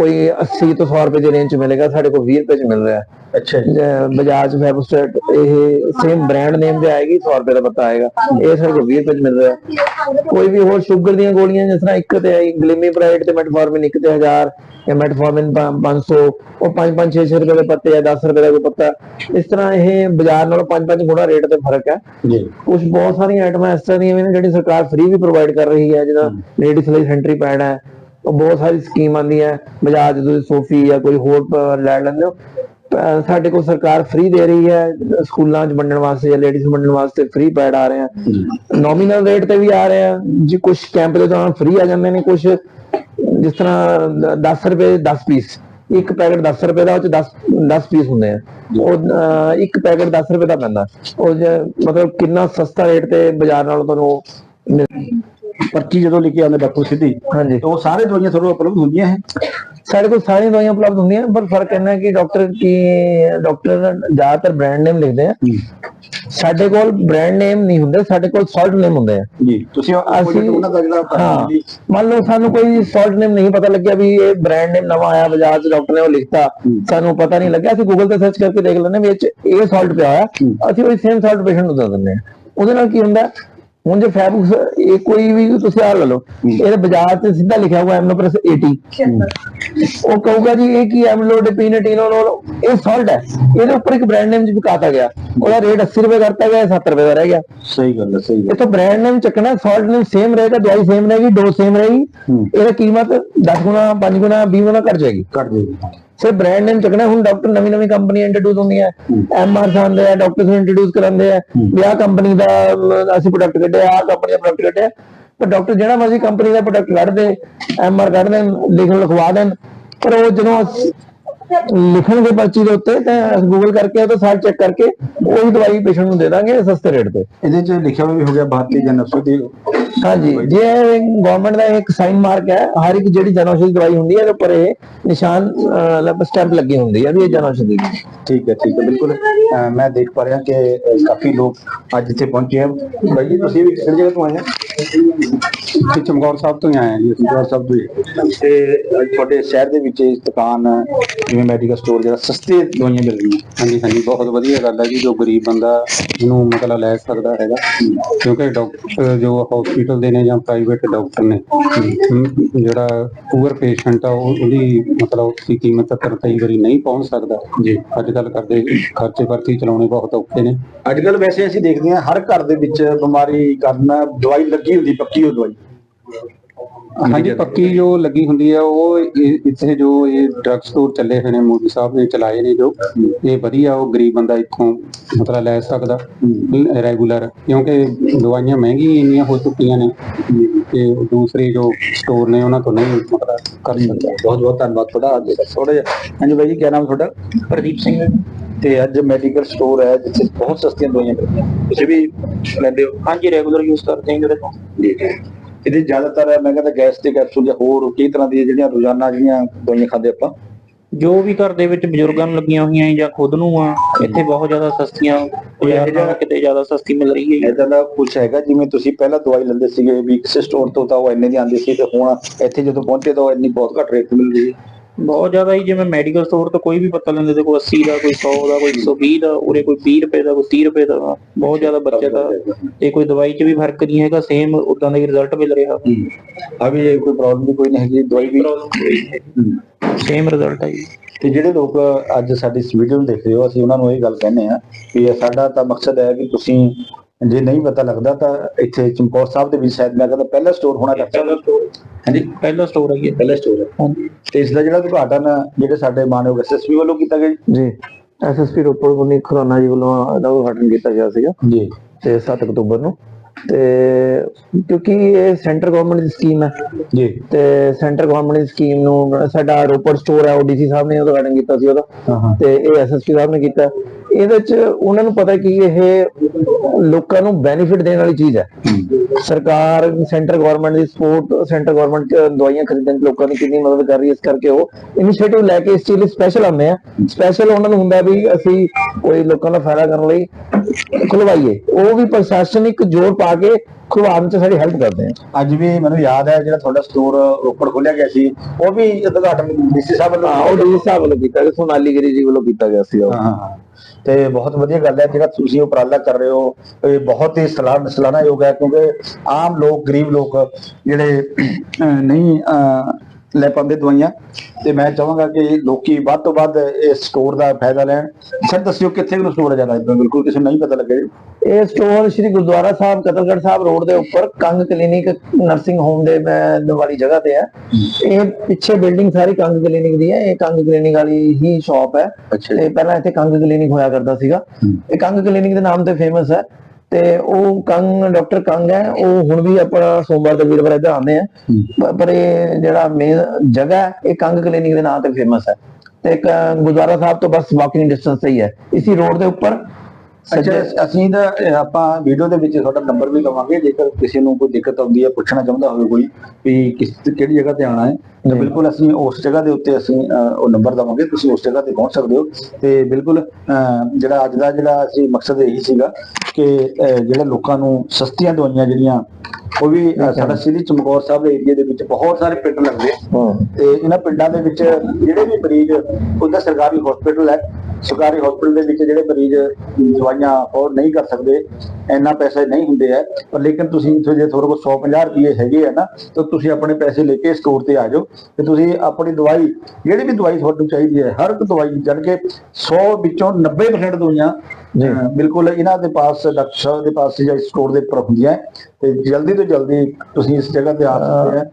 ਕੋਈ 80 ਤੋਂ 100 ਰੁਪਏ ਦੀ ਰੇਂਜ 'ਚ ਮਿਲੇਗਾ ਸਾਡੇ ਕੋਲ 20 ਰੁਪਏ 'ਚ ਮਿਲ ਰਿਹਾ। ਹੈ ਅੱਛਾ ਜੀ। ਜ- ਬਾਜ਼ਾਰ 'ਚ ਫੈਬੂਸਟੈਟ ਇਹ ਸੇਮ ਬ੍ਰਾਂਡ ਨੇਮ ਦੇ ਆਏਗੀ 100 ਰੁਪਏ ਦਾ ਪੱਤਾ ਆਏਗਾ। ਇਹ ਸਾਡੇ ਕੋਲ 20 ਰੁਪਏ 'ਚ ਮਿਲ ਰਿਹਾ। ਹੈ ਕੋਈ ਵੀ ਹੋਰ ਸ਼ੂਗਰ ਦੀਆਂ ਗੋਲੀਆਂ ਜਿਸ ਤਰ੍ਹਾਂ ਇੱਕ ਤੇ ਆਈ ਗਲਿਮੀਪ੍ਰਾਈਡ ਤੇ ਮੈਟਫੋਰਮਿਨ ਇੱਕ ਤੇ 1000 ਜਾਂ ਮੈਟਫੋਰਮਿਨ 500 ਉਹ 5 5 6 6 ਰੁਪਏ ਦੇ ਪੱਤੇ ਆ 10 ਰੁਪਏ ਦਾ ਕੋਈ ਪੱਤਾ। ਇਸ ਤਰ੍ਹਾਂ ਇਹ ਬਾਜ਼ਾਰ ਨਾਲੋਂ 5 5 ਗੁਣਾ ਰੇਟ ਤੇ ਫ਼ਰਕ ਹੈ। ਜੀ। ਕੁਝ ਬਹੁਤ ਸਾਰੀਆਂ ਆਈਟਮਾਂ ਇਸ ਤਰ੍ਹਾਂ ਦੀਆਂ ਵੀ ਨੇ ਜਿਹੜੀ ਸਰਕਾਰ ਫ੍ਰੀ ਵੀ ਪ੍ਰੋਵਾਈਡ ਕਰ ਰਹੀ ਹੈ ਜਿੱਦਾਂ ਲੇਡੀਜ਼ ਲਈ ਸੈਂਟਰੀ ਪੈਡ ਹੈ ਉਹ ਬਹੁਤ ਸਾਰੀ ਸਕੀਮ ਆਂਦੀ ਹੈ ਬਾਜ਼ਾਰ 'ਚ ਤੁਸੀਂ ਸੋਫੀ ਜਾਂ ਕੋਈ ਹੋਰ ਲੈ ਲੈਂਦੇ ਹੋ। ਸਾਡੇ ਕੋਲ ਸਰਕਾਰ ਫ੍ਰੀ ਦੇ ਰਹੀ ਹੈ ਸਕੂਲਾਂ 'ਚ ਵੰਡਣ ਵਾਸਤੇ ਜਾਂ ਲੇਡੀਜ਼ ਵੰਡਣ ਵਾਸਤੇ ਫ੍ਰੀ ਪੈਡ ਆ ਰਹੇ ਆ। ਨੋਮੀਨਲ ਰੇਟ ਤੇ ਵੀ ਆ ਰਹੇ ਆ ਜੀ ਕੁਝ ਕੈਂਪ ਦੇ ਦੌਰਾਨ ਫ੍ਰੀ ਆ ਜਾਂਦੇ ਨੇ ਕੁਝ ਜਿਸ ਤਰ੍ਹਾਂ 10 ਰੁਪਏ 10 ਪੀਸ ਇੱਕ ਪੈਕਟ 10 ਰੁਪਏ ਦਾ ਉਹ ਚ 10 10 ਪੀਸ ਹੁੰਦੇ ਆ। ਉਹ ਇੱਕ ਪੈਕਟ 10 ਰੁਪਏ ਦਾ ਪੈਂਦਾ। ਉਹ ਮਤਲਬ ਕਿੰਨਾ ਸਸਤਾ ਰੇਟ ਤੇ ਬਾਜ਼ਾਰ ਨਾਲੋਂ ਤੁਹਾਨੂੰ ਪਰਚੀ ਜਦੋਂ ਲੈ ਕੇ ਆਉਂਦੇ ਡਾਕਟਰ ਸਿੱਧੀ। ਹਾਂਜੀ। ਤੇ ਉਹ ਸਾਰੇ ਦਵਾਈਆਂ ਤੁਹਾਨੂੰ ਉਪਲਬਧ ਹੁੰਦੀਆਂ ਹੈ ਸਾਡੇ ਕੋਲ ਸਾਰੀਆਂ ਦਵਾਈਆਂ ਉਪਲਬਧ ਹੁੰਦੀਆਂ ਪਰ ਫ਼ਰਕ ਇਹਨਾਂ ਕਿ ਡਾਕਟਰ ਕੀ ਡਾਕਟਰ ਜ਼ਿਆਦਾਤਰ ਬ੍ਰਾਂਡ ਨੇਮ ਲਿਖਦੇ ਆ। ਸਾਡੇ ਕੋਲ ਬ੍ਰਾਂਡ ਨੇਮ ਨਹੀਂ ਹੁੰਦੇ ਸਾਡੇ ਕੋਲ ਸਾਲਟ ਨੇਮ ਹੁੰਦੇ ਆ। ਜੀ ਤੁਸੀਂ ਅਸੀਂ ਉਹਨਾਂ ਦਾ ਜਿਹੜਾ ਮੰਨ ਲਓ ਸਾਨੂੰ ਕੋਈ ਸਾਲਟ ਨੇਮ ਨਹੀਂ ਪਤਾ ਲੱਗਿਆ ਵੀ ਇਹ ਬ੍ਰਾਂਡ ਨੇਮ ਨਵਾਂ ਆਇਆ ਬਾਜ਼ਾਰ 'ਚ ਡਾਕਟਰ ਨੇ ਉਹ ਲਿਖਤਾ। ਸਾਨੂੰ ਪਤਾ ਨਹੀਂ ਲੱਗਿਆ ਅਸੀਂ ਗੂਗਲ ਤੇ ਸਰਚ ਕਰਕੇ ਦੇਖ ਲੈਂਦੇ ਵੀ ਇਹ ਸਾਲਟ ਪਿਆ ਹੋਇਆ। ਅਸੀਂ ਉਹ ਸੇਮ ਸਾਲਟ ਪੇਸ਼ੈਂਟ ਨੂੰ ਦੇ ਦਿੰਦੇ ਹਾਂ। ਉਹਦੇ ਨਾਲ ਕੀ ਹੁੰਦਾ? ਹੁਣ ਜੇ ਫੈਬਰਿਕ ਇਹ ਕੋਈ ਵੀ ਤੁਸੀਂ ਆ ਲੈ ਲਓ ਇਹਦੇ ਬਾਜ਼ਾਰ ਤੇ ਸਿੱਧਾ ਲਿਖਿਆ ਹੋਇਆ ਐਮਨੋਪ੍ਰੈਸ 80 ਉਹ ਕਹੂਗਾ ਜੀ ਇਹ ਕੀ ਐਮਲੋਡਿਪੀਨਟਿਨੋਲ ਇਹ ਸਾਲਟ ਹੈ। ਇਹਦੇ ਉੱਪਰ ਇੱਕ ਬ੍ਰਾਂਡ ਨੇਮ ਜਿਪਕਾਤਾ ਗਿਆ। ਉਹਦਾ ਰੇਟ 80 ਰੁਪਏ ਕਰਤਾ ਗਿਆ 70 ਰੁਪਏ ਦਾ ਰਹਿ ਗਿਆ। ਸਹੀ ਗੱਲ ਹੈ ਸਹੀ ਗੱਲ ਇਥੋਂ ਬ੍ਰਾਂਡ ਨੇਮ ਚੱਕਣਾ ਸਾਲਟ ਨੇਮ ਸੇਮ ਰਹੇਗਾ ਦਵਾਈ ਸੇਮ ਰਹੇਗੀ ਡੋਜ਼ ਸੇਮ ਰਹੇਗੀ। ਇਹਦਾ ਕੀਮਤ 10 ਗੁਣਾ 5 ਗੁਣਾ 20 ਗੁਣਾ ਘਟ ਜਾਏਗੀ। ਕੱਟ ਦੇਗੀ ਸਿਰ ਬ੍ਰਾਂਡ ਨੇਮ ਚੱਕਣਾ ਹੁਣ ਡਾਕਟਰ ਨਵੀਂ ਨਵੀਂ ਕੰਪਨੀ ਇੰਟਰੋਡਿਊਸ ਹੁੰਦੀਆਂ। ਐਮਆਰ ਆਉਂਦੇ ਆ ਡਾਕਟਰ ਨੂੰ ਇੰਟਰੋਡਿਊਸ ਕਰਾਉਂਦੇ ਆ ਵੀ ਆਹ ਕੰਪਨੀ ਦਾ ਅਸੀਂ ਪ੍ਰੋਡਕਟ ਕੱਢਿਆ ਆਹ ਕੰਪਨੀ ਦਾ ਪ੍ਰੋਡਕਟ ਕੱਢਿਆ। ਪਰ ਡਾਕਟਰ ਜਿਹੜਾ ਮਰਜ਼ੀ ਕੰਪਨੀ ਦਾ ਪ੍ਰੋਡਕਟ ਕੱਢ ਦੇ ਐਮਆਰ ਕੱਢ ਦੇਣ ਲਿਖਣ ਲਿਖਵਾ ਦੇਣ। ਪਰ ਉਹ ਜਦੋਂ ਲਿਖਣਗੇ ਪਰਚੀ ਦੇ ਉੱਤੇ ਤਾਂ ਗੂਗਲ ਕਰਕੇ ਉਹ ਤਾਂ ਚੈੱਕ ਕਰਕੇ ਉਹੀ ਦਵਾਈ ਪੇਸ਼ੈਂਟ ਨੂੰ ਦੇ ਦਾਂਗੇ ਸਸਤੇ ਰੇਟ ਤੇ। ਇਹਦੇ 'ਚ ਲਿਖਿਆ ਹੋਇਆ ਵੀ ਹੋ ਗਿਆ ਭਾਰਤੀ ਜਨ ਔਸ਼ਧੀ ਹਾਂਜੀ ਜੇ ਗਵਰਨਮੈਂਟ ਦਾ ਇੱਕ ਸਾਈਨ ਮਾਰਕ ਹੈ ਹਰ ਇੱਕ ਜਿਹੜੀ ਜਨ ਔਸ਼ਧੀ ਦਵਾਈ ਹੁੰਦੀ ਹੈ ਇਹਦੇ ਉੱਪਰ ਇਹ ਨਿਸ਼ਾਨ ਸਟੈਂਪ ਲੱਗੀ ਹੁੰਦੀ ਹੈ ਵੀ ਇਹ ਜਨ ਔਸ਼ਧੀ। ਠੀਕ ਹੈ ਠੀਕ ਹੈ ਬਿਲਕੁਲ। ਮੈਂ ਦੇਖ ਪਾ ਰਿਹਾ ਕਿ ਕਾਫੀ ਲੋਕ ਅੱਜ ਇੱਥੇ ਪਹੁੰਚੇ ਆ। ਬਾਈ ਜੀ ਤੁਸੀਂ ਵੀ ਕਿਹੜੀ ਜਗ੍ਹਾ ਤੋਂ ਆਏ ਆ ਅਸੀਂ ਚਮਕੌਰ ਸਾਹਿਬ ਤੋਂ ਹੀ ਆਏ ਹਾਂ ਜੀ ਗੁਰਦੁਆਰਾ ਸਾਹਿਬ ਤੋਂ ਹੀ। ਤੇ ਤੁਹਾਡੇ ਸ਼ਹਿਰ ਦੇ ਵਿੱਚ ਇਸ ਦੁਕਾਨ ਜਿਵੇਂ ਮੈਡੀਕਲ ਸਟੋਰ ਜਿਹੜਾ ਸਸਤੇ ਦਵਾਈਆਂ ਮਿਲ ਰਹੀਆਂ। ਹਾਂਜੀ ਹਾਂਜੀ। ਬਹੁਤ ਵਧੀਆ ਗੱਲ ਹੈ ਜੀ ਜੋ ਗਰੀਬ ਬੰਦਾ ਇਹਨੂੰ ਮਤਲਬ ਲੈ ਸਕਦਾ ਹੈਗਾ। ਕਿਉਂਕਿ ਡਾਕਟਰ ਜੋ ਹਸਪੀਟਲ ਦੇ ਨੇ ਜਾਂ ਪ੍ਰਾਈਵੇਟ ਡਾਕਟਰ ਨੇ ਜਿਹੜਾ ਪੂਅਰ ਪੇਸ਼ੈਂਟ ਆ ਉਹ ਉਹਦੀ ਮਤਲਬ ਉਸਦੀ ਕੀਮਤ ਤੱਕ ਕਈ ਵਾਰੀ ਨਹੀਂ ਪਹੁੰਚ ਸਕਦਾ। ਜੀ। ਅੱਜ ਕੱਲ ਕਰਦੇ ਖਰਚੇ ਵਰਤੀ ਚਲਾਉਣੇ ਬਹੁਤ ਔਖੇ ਨੇ। ਅੱਜ ਕੱਲ ਵੈਸੇ ਅਸੀਂ ਦੇਖਦੇ ਹਾਂ ਹਰ ਘਰ ਦੇ ਵਿੱਚ ਬਿਮਾਰੀ ਕਾਰਨ ਦਵਾਈ ਲੱਗੀ ਹੁੰਦੀ ਪੱਕੀ ਉਹ ਦਵਾਈ? ਹਾਂਜੀ ਪੱਕੀ ਜੋ ਲੱਗੀ ਹੁੰਦੀ ਹੈ ਉਹ ਇਹ- ਇੱਥੇ ਜੋ ਇਹ ਡਰੱਗ ਸਟੋਰ ਚੱਲੇ ਹੋਏ ਨੇ ਮੋਦੀ ਸਾਹਿਬ ਨੇ ਚਲਾਏ ਨੇ ਜੋ ਇਹ ਵਧੀਆ ਉਹ ਗਰੀਬ ਬੰਦਾ ਇੱਥੋਂ ਮਤਲਬ ਲੈ ਸਕਦਾ ਰੈਗੂਲਰ ਕਿਉਂਕਿ ਦਵਾਈਆਂ ਮਹਿੰਗੀਆਂ ਇੰਨੀਆਂ ਹੋ ਚੁੱਕੀਆਂ ਨੇ ਤੇ ਦੂਸਰੇ ਜੋ ਸਟੋਰ ਨੇ ਉਹਨਾਂ ਤੋਂ ਨਹੀਂ ਮਤਲਬ ਕਰ ਸਕਦਾ। ਬਹੁਤ ਬਹੁਤ ਧੰਨਵਾਦ ਤੁਹਾਡਾ ਥੋੜਾ ਜਿਹਾ। ਹਾਂਜੀ ਬਾਈ ਜੀ ਕੀ ਨਾਮ ਤੁਹਾਡਾ? ਪ੍ਰਦੀਪ ਸਿੰਘ। ਤੇ ਅੱਜ ਮੈਡੀਕਲ ਸਟੋਰ ਹੈ ਜਿੱਥੇ ਬਹੁਤ ਸਸਤੀਆਂ ਦਵਾਈਆਂ ਮਿਲਦੀਆਂ। ਤੁਸੀਂ ਵੀ ਲੈਂਦੇ ਹੋ? ਹਾਂਜੀ ਰੈਗੂਲਰ ਯੂਜ਼ ਕਰਦੇ ਹਾਂ ਜਿਹੜੇ ਤੋਂ। ਠੀਕ ਹੈ। ਇਹਦੇ ਜ਼ਿਆਦਾਤਰ ਮੈਂ ਕਹਿੰਦਾ ਗੈਸ ਦੇ ਕੈਪਸੂਲ ਜਾਂ ਹੋਰ ਕਈ ਤਰ੍ਹਾਂ ਦੀਆਂ ਜਿਹੜੀਆਂ ਰੋਜ਼ਾਨਾ ਜਿਹੜੀਆਂ ਦਵਾਈਆਂ ਖਾਂਦੇ ਆਪਾਂ। ਜੋ ਵੀ ਘਰ ਦੇ ਵਿੱਚ ਬਜ਼ੁਰਗਾਂ ਨੂੰ ਲੱਗੀਆਂ ਹੋਈਆਂ ਜਾਂ ਖੁਦ ਨੂੰ ਆ ਇੱਥੇ ਬਹੁਤ ਜ਼ਿਆਦਾ ਸਸਤੀਆਂ ਬਾਜ਼ਾਰ ਨਾਲੋਂ ਕਿਤੇ ਜ਼ਿਆਦਾ ਸਸਤੀ ਮਿਲ ਰਹੀ ਹੈ ਇਦਾਂ ਦਾ ਕੁਝ ਹੈਗਾ ਜਿਵੇਂ ਤੁਸੀਂ ਪਹਿਲਾਂ ਦਵਾਈ ਲੈਂਦੇ ਸੀਗੇ ਵੀ ਕਿਸੇ ਸਟੋਰ ਤੋਂ ਤਾਂ ਉਹ ਇੰਨੇ ਦੀ ਆਉਂਦੀ ਸੀ ਤੇ ਹੁਣ ਇੱਥੇ ਜਦੋਂ ਪਹੁੰਚੇ ਤਾਂ ਉਹ ਇੰਨੀ ਬਹੁਤ ਘੱਟ ਰੇਟ ਮਿਲ ਰਹੀ ਹੈ। ਬਹੁਤ ਜ਼ਿਆਦਾ ਹੀ ਜਿਵੇਂ ਮੈਡੀਕਲ ਸਟੋਰ ਤੋਂ ਕੋਈ ਵੀ ਪਤਾ ਲੈਂਦੇ ਤੇ ਕੋਈ 80 ਦਾ ਕੋਈ 100 ਦਾ ਕੋਈ 120 ਦਾ ਉਰੇ ਕੋਈ 20 ਰੁਪਏ ਦਾ ਕੋਈ 30 ਰੁਪਏ ਦਾ। ਬਹੁਤ ਜ਼ਿਆਦਾ ਬੱਚਤ ਆ। ਤੇ ਕੋਈ ਦਵਾਈ 'ਚ ਵੀ ਫ਼ਰਕ ਨਹੀਂ ਹੈਗਾ ਸੇਮ ਉਦਾਂ ਦਾ ਹੀ ਰਿਜ਼ਲਟ ਮਿਲ ਰਿਹਾ। ਅਭੀ ਇਹ ਕੋਈ ਪ੍ਰੋਬਲਮ ਵੀ ਕੋਈ ਨਹੀਂ ਹੈਗੀ ਦਵਾਈ ਵੀ। ਸੇਮ ਰਿਜ਼ਲਟ ਜੀ। ਤੇ ਜਿਹੜੇ ਲੋਕ ਅੱਜ ਸਾਡੀ ਇਸ ਵੀਡੀਓ ਨੂੰ ਦੇਖ ਰਹੇ ਹੋ ਅਸੀਂ ਉਹਨਾਂ ਨੂੰ ਇਹ ਗੱਲ ਕਹਿੰਦੇ ਆ ਕਿ ਇਹ ਸਾਡਾ ਤਾਂ ਮਕਸਦ ਹੈ ਕਿ ਤੁਸੀਂ ਜੇ ਨਹੀਂ ਪਤਾ ਲੱਗਦਾ ਤਾਂ ਇੱਥੇ ਚਮਕੌਰ ਸਾਹਿਬ ਦੇ ਵਿੱਚ ਸ਼ਾਇਦ ਮੈਂ ਕਹਿੰਦਾ ਪਹਿਲਾ ਸਟੋਰ ਹੋਣਾ ਚਾਹੀਦਾ। ਹਾਂਜੀ। ਪਹਿਲਾ ਸਟੋਰ ਹੈ। ਜੀ ਪਹਿਲਾ ਸਟੋਰ ਹੈ। ਹਾਂਜੀ। ਤੇ ਇਸ ਦਾ ਜਿਹੜਾ ਉਦਘਾਟਨ ਜਿਹੜੇ ਸਾਡੇ ਮਾਨਯੋਗ ਐਸਐਸਪੀ ਵੱਲੋਂ ਕੀਤਾ ਗਿਆ ਜੀ? ਐਸਐਸਪੀ ਰੋਪੜ ਗੁਰਨੀ ਖੁਰਾਨਾ ਜੀ ਵੱਲੋਂ ਇਹਦਾ ਉਦਘਾਟਨ ਕੀਤਾ ਗਿਆ ਸੀਗਾ। ਜੀ। ਤੇ 7 ਅਕਤੂਬਰ ਨੂੰ। ਤੇ ਕਿਉਂਕਿ ਇਹ ਸੈਂਟਰ ਗਵਰਨਮੈਂਟ ਦੀ ਸਕੀਮ ਹੈ। ਜੀ। ਤੇ ਸੈਂਟਰ ਗਵਰਨਮੈਂਟ ਦੀ ਸਕੀਮ ਨੂੰ ਸਾਡਾ ਰੋਪੜ ਸਟੋਰ ਹੈ ਓਡੀਸੀ ਸਾਹਿਬ ਨੇ ਉਦਘਾਟਨ ਕੀਤਾ ਸੀ ਉਹਦਾ। ਤੇ ਇਹ ਐਸਐਸਪੀ ਸਾਹਿਬ ਨੇ ਕੀਤਾ। ਇਹਦੇ ਚ ਉਹਨਾਂ ਨੂੰ ਪਤਾ ਕਿ ਇਹ ਲੋਕਾਂ ਨੂੰ ਬੈਨੀਫਿਟ ਦੇਣ ਵਾਲੀ ਚੀਜ਼ ਹੈ। ਸਰਕਾਰ ਸੈਂਟਰ ਗਵਰਨਮੈਂਟ ਦੀ ਸਪੋਰਟ ਸੈਂਟਰ ਗਵਰਨਮੈਂਟ ਦਵਾਈਆਂ ਖਰੀਦਣ 'ਚ ਲੋਕਾਂ ਦੀ ਕਿੰਨੀ ਮਦਦ ਕਰ ਰਹੀ ਹੈ ਇਸ ਕਰਕੇ ਉਹ ਇਨੀਸ਼ੀਏਟਿਵ ਲੈ ਕੇ ਇਸ ਚੀਜ਼ ਲਈ ਸਪੈਸ਼ਲ ਆਉਂਦੇ ਆ। ਸਪੈਸ਼ਲ ਉਹਨਾਂ ਨੂੰ ਹੁੰਦਾ ਵੀ ਅਸੀਂ ਕੋਈ ਲੋਕਾਂ ਦਾ ਫਾਇਦਾ ਕਰਨ ਲਈ ਖੁਲਵਾਈਏ। ਉਹ ਵੀ ਪ੍ਰਸ਼ਾਸਨਿਕ ਜ਼ੋਰ ਪਾ ਕੇ ਖੁਲਵਾਉਣ 'ਚ ਸਾਡੀ ਹੈਲਪ ਕਰਦੇ ਆ। ਅੱਜ ਵੀ ਮੈਨੂੰ ਯਾਦ ਹੈ ਜਿਹੜਾ ਤੁਹਾਡਾ ਸਟੋਰ ਰੋਪੜ ਖੋਲਿਆ ਗਿਆ ਸੀ ਉਹ ਵੀ ਉਦਘਾਟਨ ਡੀਸੀ ਸਾਹਿਬ ਵੱਲੋਂ ਉਹ ਡੀ ਸਾਹਿਬ ਵੱਲੋਂ ਕੀਤਾ ਗਿਆ ਸੋਨਾਲੀ ਗਿਰੀ ਜੀ ਵੱਲੋਂ ਕੀਤਾ ਗਿਆ ਸੀ ਉਹ। ਹਾਂ ਹਾਂ। ਤੇ ਬਹੁਤ ਵਧੀਆ ਗੱਲ ਹੈ ਜਿਹੜਾ ਤੁਸੀਂ ਉਪਰਾਲਾ ਕਰ ਰਹੇ ਹੋ ਇਹ ਬਹੁਤ ਹੀ ਸਲਾਹ ਸਲਾਹਨਾਯੋਗ ਹੈ ਕਿਉਂਕਿ ਆਮ ਲੋਕ ਗਰੀਬ ਲੋਕ ਜਿਹੜੇ ਅਹ, ਨਹੀਂ ਅਹ, ਲੈ ਪਾਉਂਦੇ ਦਵਾਈਆਂ। ਤੇ ਮੈਂ ਚਾਹਾਂਗਾ ਕਿ ਲੋਕੀ ਵੱਧ ਤੋਂ ਵੱਧ ਇਸ ਸਟੋਰ ਦਾ ਫਾਇਦਾ ਲੈਣ। ਸਰ ਦੱਸਿਓ ਕਿੱਥੇ ਨੂੰ ਸਟੋਰ ਹੈ ਜ਼ਿਆਦਾ ਬਿਲਕੁਲ ਕਿਸੇ ਨੂੰ ਨਹੀਂ ਪਤਾ ਲੱਗੇ। ਇਹ ਸਟੋਰ ਸ਼੍ਰੀ ਗੁਰਦੁਆਰਾ ਸਾਹਿਬ ਕਤਲਗੜ੍ਹ ਸਾਹਿਬ ਰੋਡ ਦੇ ਉੱਪਰ ਕੰਗ ਕਲੀਨਿਕ ਨਰਸਿੰਗ ਹੋਮ ਦੇ ਵਾਲੀ ਜਗ੍ਹਾ ਤੇ ਹੈ। ਇਹ ਪਿੱਛੇ ਬਿਲਡਿੰਗ ਸਾਰੀ ਕੰਗ ਕਲੀਨਿਕ ਦੀ ਹੈ। ਇਹ ਕੰਗ ਕਲੀਨਿਕ ਵਾਲੀ ਹੀ ਸ਼ਾਪ ਹੈ। ਤੇ ਪਹਿਲਾਂ ਇੱਥੇ ਕੰਗ ਕਲੀਨਿਕ ਹੋਇਆ ਕਰਦਾ ਸੀਗਾ। ਇਹ ਕੰਗ ਕਲੀਨਿਕ ਦੇ ਨਾਮ ਤੇ ਫੇਮਸ ਹੈ। ਤੇ ਉਹ ਕੰਗ ਡਾਕਟਰ ਕੰਗ ਹੈ ਉਹ ਹੁਣ ਵੀ ਆਪਣਾ ਸੋਮਵਾਰ ਤੇ ਵੀਰਵਾਰ ਇੱਧਰ ਆਉਂਦੇ ਆ। ਪਰ ਇਹ ਜਿਹੜਾ ਮੇਨ ਜਗ੍ਹਾ ਇਹ ਕੰਗ ਕਲੀਨਿਕ ਦੇ ਨਾਮ ਤੇ ਫੇਮਸ ਹੈ। ਤੇ ਇੱਕ ਗੁਰਦੁਆਰਾ ਸਾਹਿਬ ਤੋਂ ਬਸ ਵਾਕਿੰਗ ਡਿਸਟੈਂਸ ਤੇ ਹੀ ਹੈ। ਇਸੀ ਰੋਡ ਦੇ ਉੱਪਰ ਅੱਛਾ ਅਸੀਂ ਤਾਂ ਆਪਾਂ ਵੀਡੀਓ ਦੇ ਵਿੱਚ ਤੁਹਾਡਾ ਨੰਬਰ ਵੀ ਲਵਾਂਗੇ। ਜੇਕਰ ਕਿਸੇ ਨੂੰ ਕੋਈ ਦਿੱਕਤ ਆਉਂਦੀ ਹੈ ਪੁੱਛਣਾ ਚਾਹੁੰਦਾ ਹੋਵੇ ਕੋਈ ਵੀ ਕਿਸ ਕਿਹੜੀ ਜਗ੍ਹਾ ਤੇ ਆਉਣਾ ਹੈ ਤਾਂ ਬਿਲਕੁਲ ਅਸੀਂ ਉਸ ਜਗ੍ਹਾ ਦੇ ਉੱਤੇ ਅਸੀਂ ਉਹ ਨੰਬਰ ਦਵਾਂਗੇ। ਤੁਸੀਂ ਉਸ ਜਗ੍ਹਾ ਤੇ ਪਹੁੰਚ ਸਕਦੇ ਹੋ। ਤੇ ਬਿਲਕੁਲ ਜਿਹੜਾ ਅੱਜ ਦਾ ਜਿਹੜਾ ਅਸੀਂ ਮਕਸਦ ਇਹੀ ਸੀਗਾ ਕਿ ਜਿਹੜੇ ਲੋਕਾਂ ਨੂੰ ਸਸਤੀਆਂ ਦਵਾਈਆਂ ਜਿਹੜੀਆਂ ਉਹ ਵੀ ਸਾਡਾ ਸ੍ਰੀ ਚਮਕੌਰ ਸਾਹਿਬ ਦੇ ਏਰੀਆ ਦੇ ਵਿੱਚ ਬਹੁਤ ਸਾਰੇ ਪਿੰਡ ਲੱਗਦੇ। ਤੇ ਇਹਨਾਂ ਪਿੰਡਾਂ ਦੇ ਵਿੱਚ ਜਿਹੜੇ ਵੀ ਮਰੀਜ਼ ਉਹਦਾ ਸਰਕਾਰੀ ਹਸਪੀਟਲ ਹੈ ਸਰਕਾਰੀ ਹਸਪੀਟਲ ਦੇ ਵਿੱਚ ਜਿਹੜੇ ਮਰੀਜ਼ ਦਵਾਈਆਂ ਅਫੋਰਡ ਨਹੀਂ ਕਰ ਸਕਦੇ ਇੰਨਾ ਪੈਸੇ ਨਹੀਂ ਹੁੰਦੇ ਹੈ। ਪਰ ਲੇਕਿਨ ਤੁਸੀਂ ਇੱਥੇ ਜੇ ਤੁਹਾਡੇ ਕੋਲ 150 ਰੁਪਏ ਹੈਗੇ ਆ ਨਾ ਤਾਂ ਤੁਸੀਂ ਆਪਣੇ ਪੈਸੇ ਲੈ ਕੇ ਸਟੋਰ ਤੇ ਆ ਜਾਓ ਤੇ ਤੁਸੀਂ ਆਪਣੀ ਦਵਾਈ ਜਿਹੜੀ ਵੀ ਦਵਾਈ ਤੁਹਾਨੂੰ ਚਾਹੀਦੀ ਹੈ ਹਰ ਇੱਕ ਦਵਾਈ ਜਦ ਕਿ 100 ਵਿੱਚੋਂ 90% ਦਵਾਈਆਂ ਜੀ। ਬਿਲਕੁਲ ਇਹਨਾਂ ਦੇ ਪਾਸ ਡਾਕਟਰ ਸਾਹਿਬ ਦੇ ਪਾਸ ਜਾਂ ਸਟੋਰ ਦੇ ਉੱਪਰ ਹੁੰਦੀਆਂ ਤੇ ਜਲਦੀ ਤੋਂ ਜਲਦੀ ਤੁਸੀਂ ਇਸ ਜਗ੍ਹਾ ਤੇ ਆ ਸਕਦੇ ਹੋ।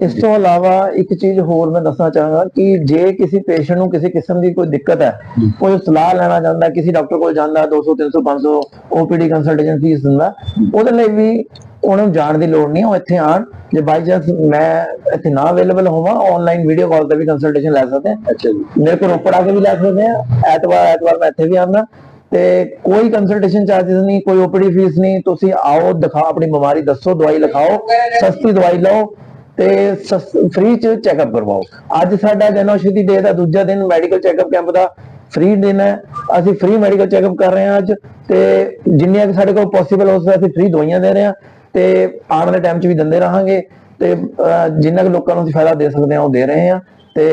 ਇਸ ਤੋਂ ਇਲਾਵਾ ਇੱਕ ਚੀਜ਼ ਹੋਰ ਮੈਂ ਦੱਸਣਾ ਚਾਹਾਂਗਾ ਕਿ ਜੇ ਕਿਸੇ ਪੇਸ਼ੈਂਟ ਨੂੰ ਕਿਸੇ ਕਿਸਮ ਦੀ ਕੋਈ ਦਿੱਕਤ ਹੈ ਕੋਈ ਸਲਾਹ ਲੈਣਾ ਚਾਹੁੰਦਾ ਕਿਸੇ ਡਾਕਟਰ ਕੋਲ ਜਾਂਦਾ 200 300 500 OPD ਕੰਸਲਟੇਸ਼ਨ ਫੀਸ ਦਿੰਦਾ ਉਹਦੇ ਲਈ ਵੀ ਉਹਨਾਂ ਨੂੰ ਜਾਣ ਦੀ ਲੋੜ ਨਹੀਂ ਉਹ ਇੱਥੇ ਆਣ ਜੇ ਬਾਈ ਚਾਂਸ ਮੈਂ ਇੱਥੇ ਨਾ ਅਵੇਲੇਬਲ ਹੋਵਾਂ ਆਨਲਾਈਨ ਵੀਡੀਓ ਕਾਲ ਤੇ ਵੀ ਕੰਸਲਟੇਸ਼ਨ ਲੈ ਸਕਦੇ ਆ ਅੱਛਾ ਜੀ। ਮੇਰੇ ਕੋਲ ਰੋਪੜ ਆ ਕੇ ਵੀ ਲੈ ਸਕਦੇ ਆ ਐਤਵਾਰ ਐਤਵਾਰ ਮੈਂ ਇੱਥੇ ਵੀ ਆਉਂਦਾ। ਤੇ ਕੋਈ ਕੰਸਲਟੇਸ਼ਨ ਚਾਰजेस ਨਹੀਂ ਕੋਈ ਓਪੀਡੀ ਫੀਸ ਨਹੀਂ। ਤੁਸੀਂ ਆਓ ਦਿਖਾਓ ਆਪਣੀ ਬਿਮਾਰੀ ਦੱਸੋ ਦਵਾਈ ਲਿਖਾਓ ਸਸਤੀ ਦਵਾਈ ਲਓ। ਤੇ ਫ੍ਰੀ ਚ ਚੈੱਕਅਪ ਕਰਵਾਓ। ਅੱਜ ਸਾਡਾ ਜਨੌਸ਼ਧੀ ਡੇ ਦਾ ਦੂਜਾ ਦਿਨ ਮੈਡੀਕਲ ਚੈੱਕਅਪ ਕੈਂਪ ਦਾ ਫ੍ਰੀ ਦਿਨ ਹੈ। ਅਸੀਂ ਫ੍ਰੀ ਮੈਡੀਕਲ ਚੈੱਕਅਪ ਕਰ ਰਹੇ ਹਾਂ ਅੱਜ ਤੇ ਜਿੰਨੀਆਂ ਸਾਡੇ ਕੋਲ ਪੋਸੀਬਲ ਹੋ ਸਕਦਾ ਅਸੀਂ ਫ੍ਰੀ ਦਵਾਈਆਂ ਦੇ ਰਹੇ ਹਾਂ ਤੇ ਆਉਣ ਵਾਲੇ ਟਾਈਮ 'ਚ ਵੀ ਦਿੰਦੇ ਰਹਾਂਗੇ ਤੇ ਜਿੰਨਾ ਕੁ ਲੋਕਾਂ ਨੂੰ ਅਸੀਂ ਫਾਇਦਾ ਦੇ ਸਕਦੇ ਹਾਂ ਉਹ ਦੇ ਰਹੇ ਹਾਂ। ਤੇ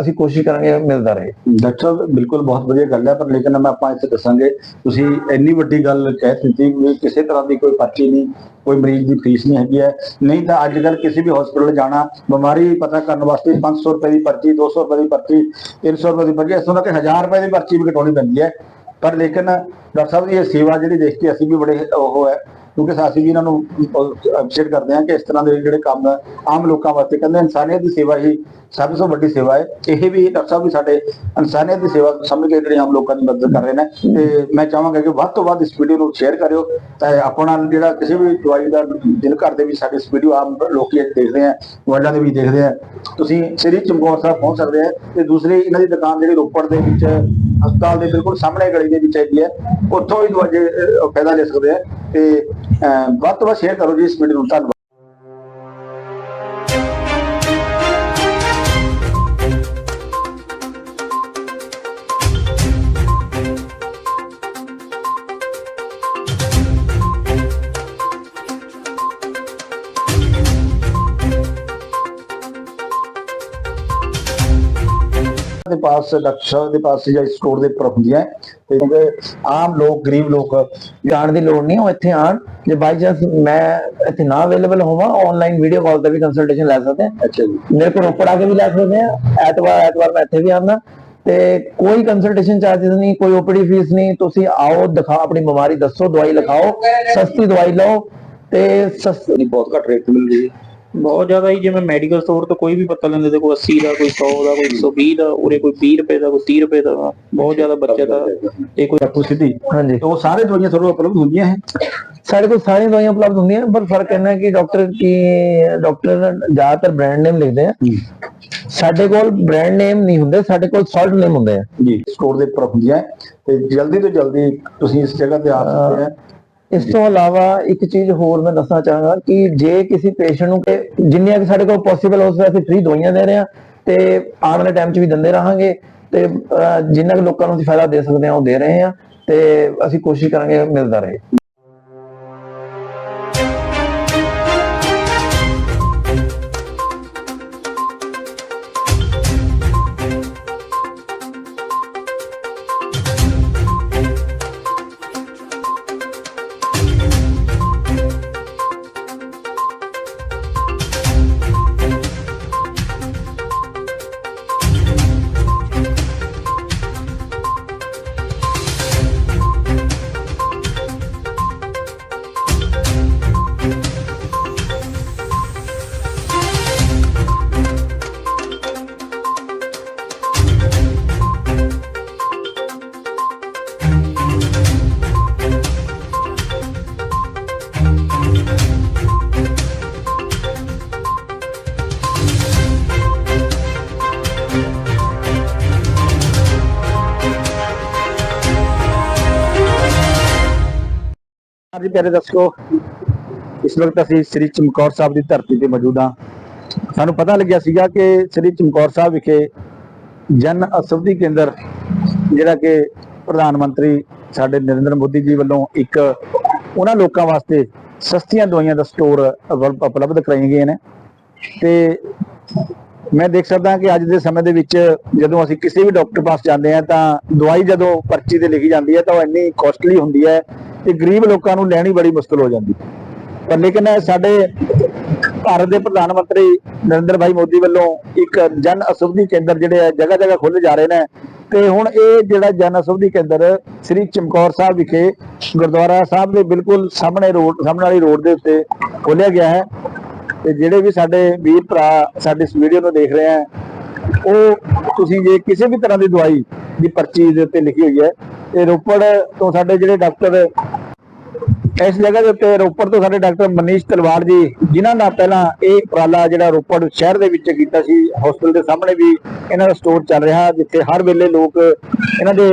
ਅਸੀਂ ਕੋਸ਼ਿਸ਼ ਕਰਾਂਗੇ ਮਿਲਦਾ ਰਹੇ। ਡਾਕਟਰ ਸਾਹਿਬ, ਬਿਲਕੁਲ ਬਹੁਤ ਵਧੀਆ ਗੱਲ ਹੈ, ਪਰ ਲੇਕਿਨ ਮੈਂ ਆਪਾਂ ਇੱਥੇ ਦੱਸਾਂਗੇ, ਤੁਸੀਂ ਇੰਨੀ ਵੱਡੀ ਗੱਲ ਕਹਿ ਦਿੱਤੀ ਵੀ ਕਿਸੇ ਤਰ੍ਹਾਂ ਦੀ ਕੋਈ ਪਰਚੀ ਨਹੀਂ, ਕੋਈ ਮਰੀਜ਼ ਦੀ ਫੀਸ ਨਹੀਂ ਹੈਗੀ ਹੈ। ਨਹੀਂ ਤਾਂ ਅੱਜ ਕੱਲ ਕਿਸੇ ਵੀ ਹਸਪੀਟਲ ਜਾਣਾ, ਬਿਮਾਰੀ ਪਤਾ ਕਰਨ ਵਾਸਤੇ 500 ਰੁਪਏ ਦੀ ਪਰਚੀ 200 ਰੁਪਏ ਦੀ ਪਰਚੀ 300 ਰੁਪਏ ਦੀ ਪਰਚੀ, ਇਸ ਤੋਂ ਕਿ 1000 ਰੁਪਏ ਦੀ ਪਰਚੀ ਵੀ ਕਟਾਉਣੀ ਪੈਂਦੀ ਹੈ। ਪਰ ਲੇਕਿਨ ਡਾਕਟਰ ਸਾਹਿਬ ਦੀ ਇਹ ਸੇਵਾ ਜਿਹੜੀ ਦੇਖ ਕੇ ਅਸੀਂ ਵੀ ਬੜੇ ਉਹ ਹੈ ਕਿਉਂਕਿ ਅਸੀਂ ਵੀ ਇਹਨਾਂ ਨੂੰ ਅਪਰੀਸ਼ੀਏਟ ਕਰਦੇ ਹਾਂ ਕਿ ਇਸ ਤਰ੍ਹਾਂ ਦੇ ਜਿਹੜੇ ਕੰਮ ਆਮ ਲੋਕਾਂ ਵਾਸਤੇ ਕਹਿੰਦੇ ਇਨਸਾਨੀਅਤ ਦੀ ਸੇਵਾ ਹੀ ਸਭ ਤੋਂ ਵੱਡੀ ਸੇਵਾ ਹੈ। ਇਹ ਵੀ ਡਾਕਟਰ ਸਾਹਿਬ ਵੀ ਸਾਡੇ ਇਨਸਾਨੀਅਤ ਦੀ ਸੇਵਾ ਸਮਝ ਕੇ ਜਿਹੜੇ ਆਮ ਲੋਕਾਂ ਦੀ ਮਦਦ ਕਰ ਰਹੇ ਨੇ। ਤੇ ਮੈਂ ਚਾਹਾਂਗਾ ਕਿ ਵੱਧ ਤੋਂ ਵੱਧ ਇਸ ਵੀਡੀਓ ਨੂੰ ਸ਼ੇਅਰ ਕਰਿਓ। ਤਾਂ ਆਪਣਾ ਜਿਹੜਾ ਕਿਸੇ ਵੀ ਦਵਾਈ ਦਾ ਦਿਲ ਕਰਦੇ ਵੀ ਸਾਡੇ ਇਸ ਵੀਡੀਓ ਆਮ ਲੋਕੀ ਦੇਖਦੇ ਆ ਵਰਲਡਾਂ ਦੇ ਵੀ ਦੇਖਦੇ ਆ। ਤੁਸੀਂ ਸ੍ਰੀ ਚਮਕੌਰ ਸਾਹਿਬ ਪਹੁੰਚ ਸਕਦੇ ਆ। ਤੇ ਦੂਸਰੀ ਇਹਨਾਂ ਦੀ ਦੁਕਾਨ ਜਿਹੜੀ ਰੋਪੜ ਦੇ ਵਿੱਚ ਹਸਪਤਾਲ ਦੇ ਬਿਲਕੁਲ ਸਾਹਮਣੇ ਗਲੀ ਦੇ ਵਿੱਚ ਹੈਗੀ ਹੈ। ਉੱਥੋਂ ਹੀ ਦਵਾਈ ਅਹ, ਫਾਇਦਾ ਲੈ ਸਕਦੇ ਆ। ਤੇ ਅਹ, ਵੱਧ ਤੋਂ ਵੱਧ ਸ਼ੇਅਰ ਕਰੋ ਜੀ ਇਸ ਵੀਡੀਓ ਨੂੰ। ਧੰਨਵਾਦ। ਪਾਸ ਡਾਕਟਰ ਸਾਹਿਬ ਦੇ ਪਾਸ ਜਾਂ ਸਟੋਰ ਦੇ ਉੱਪਰ ਹੁੰਦੀਆਂ ਹੈ। ਤੇ ਕਿਉਂਕਿ ਆਮ ਲੋਕ ਗਰੀਬ ਲੋਕ ਜਾਣ ਦੀ ਲੋੜ ਨਹੀਂ ਉਹ ਇੱਥੇ ਆਣ ਜੇ ਬਾਈ ਚਾਂਸ ਮੈਂ ਇੱਥੇ ਨਾ ਅਵੇਲੇਬਲ ਹੋਵਾਂ ਆਨਲਾਈਨ ਵੀਡੀਓ ਕਾਲ ਤੇ ਵੀ ਕੰਸਲਟੇਸ਼ਨ ਲੈ ਸਕਦੇ ਆ ਅੱਛਾ ਜੀ। ਮੇਰੇ ਕੋਲ ਰੋਪੜ ਆ ਕੇ ਵੀ ਲੈ ਸਕਦੇ ਆ ਐਤਵਾਰ ਐਤਵਾਰ ਮੈਂ ਇੱਥੇ ਵੀ ਆਉਂਦਾ। ਤੇ ਕੋਈ ਕੰਸਲਟੇਸ਼ਨ ਚਾਰजेस ਨਹੀਂ ਕੋਈ ਓਪੀਡੀ ਫੀਸ ਨਹੀਂ। ਤੁਸੀਂ ਆਓ ਦਿਖਾ ਆਪਣੀ ਬਿਮਾਰੀ ਦੱਸੋ ਦਵਾਈ ਲਿਖਾਓ ਸਸਤੀ ਦਵਾਈ ਲਓ। ਤੇ ਸਸਤੀ ਬਹੁਤ ਘੱਟ ਰੇਟ ਮਿਲ ਰਹੀ ਹੈ। ਬਹੁਤ ਜ਼ਿਆਦਾ ਹੀ ਜਿਵੇਂ ਮੈਡੀਕਲ ਸਟੋਰ ਤੋਂ ਕੋਈ ਵੀ ਪੱਤਾ ਲੈਂਦੇ ਤੇ ਕੋਈ 80 ਦਾ ਕੋਈ 100 ਦਾ ਕੋਈ 120 ਦਾ ਉਰੇ ਕੋਈ 20 ਰੁਪਏ ਦਾ ਕੋਈ 30 ਰੁਪਏ ਦਾ। ਬਹੁਤ ਜ਼ਿਆਦਾ ਬੱਚਤ ਆ। ਇਹ ਕੋਈ ਡਾਕਟਰ ਸਿੱਧੀ ਹਾਂਜੀ। ਉਹ ਸਾਰੇ ਦਵਾਈਆਂ ਤੁਹਾਨੂੰ ਉਪਲਬਧ ਹੁੰਦੀਆਂ ਹੈ ਸਾਡੇ ਕੋਲ ਸਾਰੀਆਂ ਦਵਾਈਆਂ ਉਪਲਬਧ ਹੁੰਦੀਆਂ ਪਰ ਫ਼ਰਕ ਇਹਨਾਂ ਹੈ ਕਿ ਡਾਕਟਰ ਕੀ ਡਾਕਟਰ ਜ਼ਿਆਦਾਤਰ ਬ੍ਰਾਂਡ ਨੇਮ ਲਿਖਦੇ ਆ। ਸਾਡੇ ਕੋਲ ਬ੍ਰਾਂਡ ਨੇਮ ਨਹੀਂ ਹੁੰਦੇ ਸਾਡੇ ਕੋਲ ਸਾਲਟ ਨੇਮ ਹੁੰਦੇ ਆ। ਜੀ ਸਟੋਰ ਦੇ ਉੱਪਰ ਹੁੰਦੀਆਂ ਹੈ ਤੇ ਜਲਦੀ ਤੋਂ ਜਲਦੀ ਤੁਸੀਂ ਇਸ ਜਗ੍ਹਾ ਤੇ ਆ ਸਕਦੇ ਹੈ ਇਸ ਤੋਂ ਇਲਾਵਾ ਇੱਕ ਚੀਜ਼ ਹੋਰ ਮੈਂ ਦੱਸਣਾ ਚਾਹਾਂਗਾ ਕਿ ਜੇ ਕਿਸੇ ਪੇਸ਼ੈਂਟ ਨੂੰ ਕਿ ਜਿੰਨੀਆਂ ਕਿ ਸਾਡੇ ਕੋਲ ਪੋਸੀਬਲ ਹੋ ਸਕੇ ਅਸੀਂ ਫ੍ਰੀ ਦਵਾਈਆਂ ਦੇ ਰਹੇ ਹਾਂ ਤੇ ਆਉਣ ਵਾਲੇ ਟਾਈਮ 'ਚ ਵੀ ਦਿੰਦੇ ਰਹਾਂਗੇ ਤੇ ਜਿੰਨਾ ਕੁ ਲੋਕਾਂ ਨੂੰ ਅਸੀਂ ਫਾਇਦਾ ਦੇ ਸਕਦੇ ਹਾਂ, ਉਹ ਦੇ ਰਹੇ ਹਾਂ ਤੇ ਅਸੀਂ ਕੋਸ਼ਿਸ਼ ਕਰਾਂਗੇ ਮਿਲਦਾ ਰਹੇ। ਜੀ ਪਿਆਰੇ ਦੱਸੋ ਇਸ ਵਕਤ ਅਸੀਂ ਸ੍ਰੀ ਚਮਕੌਰ ਸਾਹਿਬ ਦੀ ਧਰਤੀ ਤੇ ਮੌਜੂਦ ਹਾਂ। ਸਾਨੂੰ ਪਤਾ ਲੱਗਿਆ ਸੀਗਾ ਕਿ ਸ੍ਰੀ ਚਮਕੌਰ ਸਾਹਿਬ ਵਿਖੇ ਜਨ ਅਸਵਧੀ ਕੇਂਦਰ, ਜਿਹੜਾ ਕਿ ਪ੍ਰਧਾਨ ਮੰਤਰੀ ਸਾਡੇ ਨਰਿੰਦਰ ਮੋਦੀ ਜੀ ਵੱਲੋਂ ਇੱਕ ਉਹਨਾਂ ਲੋਕਾਂ ਵਾਸਤੇ ਸਸਤੀਆਂ ਦਵਾਈਆਂ ਦਾ ਸਟੋਰ ਉਪਲਬਧ ਕਰਾਈਆਂ ਗਈਆਂ ਨੇ। ਤੇ ਮੈਂ ਦੇਖ ਸਕਦਾ ਕਿ ਅੱਜ ਦੇ ਸਮੇਂ ਦੇ ਵਿੱਚ ਜਦੋਂ ਅਸੀਂ ਕਿਸੇ ਵੀ ਡਾਕਟਰ ਪਾਸ ਜਾਂਦੇ ਹਾਂ ਤਾਂ ਦਵਾਈ ਜਦੋਂ ਪਰਚੀ ਤੇ ਲਿਖੀ ਜਾਂਦੀ ਹੈ ਤਾਂ ਉਹ ਇੰਨੀ ਕੋਸਟਲੀ ਹੁੰਦੀ ਹੈ ਤੇ ਗਰੀਬ ਲੋਕਾਂ ਨੂੰ ਲੈਣੀ ਬੜੀ ਮੁਸ਼ਕਲ ਹੋ ਜਾਂਦੀ। ਪਰ ਲੇਕਿਨ ਸਾਡੇ ਭਾਰਤ ਦੇ ਪ੍ਰਧਾਨ ਮੰਤਰੀ ਨਰਿੰਦਰ ਭਾਈ ਮੋਦੀ ਵੱਲੋਂ ਇੱਕ ਜਨ ਅਸੁਵਧੀ ਕੇਂਦਰ ਜਿਹੜੇ ਆ ਜਗ੍ਹਾ ਜਗ੍ਹਾ ਖੁੱਲ੍ਹ ਜਾ ਰਹੇ ਨੇ। ਤੇ ਹੁਣ ਇਹ ਜਿਹੜਾ ਜਨ ਅਸੁਵਧੀ ਕੇਂਦਰ ਸ੍ਰੀ ਚਮਕੌਰ ਸਾਹਿਬ ਵਿਖੇ, ਗੁਰਦੁਆਰਾ ਸਾਹਿਬ ਦੇ ਬਿਲਕੁਲ ਸਾਹਮਣੇ ਰੋਡ, ਸਾਹਮਣੇ ਵਾਲੀ ਰੋਡ ਦੇ ਉੱਤੇ ਖੋਲ੍ਹਿਆ ਗਿਆ ਹੈ। ਤੇ ਜਿਹੜੇ ਵੀ ਸਾਡੇ ਵੀਰ ਭਰਾ ਸਾਡੇ ਇਸ ਵੀਡੀਓ ਨੂੰ ਦੇਖ ਰਹੇ ਆ, ਉਹ ਤੁਸੀਂ ਜੇ ਕਿਸੇ ਵੀ ਤਰ੍ਹਾਂ ਦੀ ਦਵਾਈ ਦੀ ਪਰਚੀ ਦੇ ਉੱਤੇ ਲਿਖੀ ਹੋਈ ਹੈ ਤੇ ਰੋਪੜ ਤੋਂ ਸਾਡੇ ਜਿਹੜੇ ਡਾਕਟਰ ਇਸ ਜਗ੍ਹਾ ਦੇ ਉੱਤੇ, ਰੋਪੜ ਤੋਂ ਸਾਡੇ ਡਾਕਟਰ ਮਨੀਸ਼ ਤਲਵਾਰ ਜੀ, ਜਿਨ੍ਹਾਂ ਦਾ ਪਹਿਲਾਂ ਇਹ ਉਪਰਾਲਾ ਜਿਹੜਾ ਰੋਪੜ ਸ਼ਹਿਰ ਦੇ ਵਿੱਚ ਕੀਤਾ ਸੀ ਹਸਪੀਟਲ ਦੇ ਸਾਹਮਣੇ ਵੀ ਇਹਨਾਂ ਦਾ ਸਟੋਰ ਚੱਲ ਰਿਹਾ, ਜਿੱਥੇ ਹਰ ਵੇਲੇ ਲੋਕ ਇਹਨਾਂ ਦੇ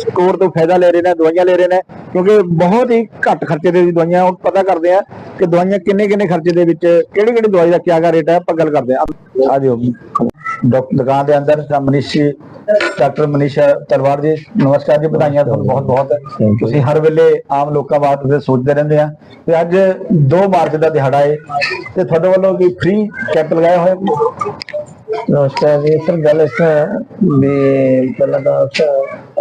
ਸਟੋਰ ਤੋਂ ਫਾਇਦਾ ਲੈ ਰਹੇ ਨੇ, ਦਵਾਈਆਂ ਲੈ ਰਹੇ ਨੇ, ਕਿਉਂਕਿ ਬਹੁਤ ਹੀ ਘੱਟ ਖਰਚੇ ਦੇ ਵਿੱਚ ਦਵਾਈਆਂ ਉਹ ਪਤਾ ਕਰਦੇ ਆ ਕਿ ਦਵਾਈਆਂ ਕਿੰਨੇ ਕਿੰਨੇ ਖਰਚੇ ਦੇ ਵਿੱਚ ਕਿਹੜੀ ਕਿਹੜੀ ਦਵਾਈ ਦਾ ਕਿਆ ਹੈਗਾ ਰੇਟ ਹੈ ਆਪਾਂ ਗੱਲ ਕਰਦੇ ਆ। ਆ ਦਿਓ ਡਾਕਟਰ ਦੁਕਾਨ ਦੇ ਅੰਦਰ ਮਨੀਸ਼ ਡਾਕਟਰ ਮਨੀਸ਼ ਤਲਵਾਰ ਜੀ ਨਮਸਕਾਰ ਜੀ ਵਧਾਈਆਂ ਤੁਹਾਨੂੰ ਬਹੁਤ ਬਹੁਤ। ਤੁਸੀਂ ਹਰ ਵੇਲੇ ਆਮ ਲੋਕਾਂ ਵਾਸਤੇ ਸੋਚਦੇ ਰਹਿੰਦੇ ਆ। ਤੇ ਅੱਜ 2 ਮਾਰਚ ਦਾ ਦਿਹਾੜਾ ਹੈ ਤੇ ਤੁਹਾਡੇ ਵੱਲੋਂ ਕੀ ਫ੍ਰੀ ਕੈਂਪ ਲਗਾਇਆ ਹੋਇਆ। ਨਮਸਕਾਰ ਜੀ ਸਰ ਗੱਲ ਇਸ ਵੀ ਪਹਿਲਾਂ ਤਾਂ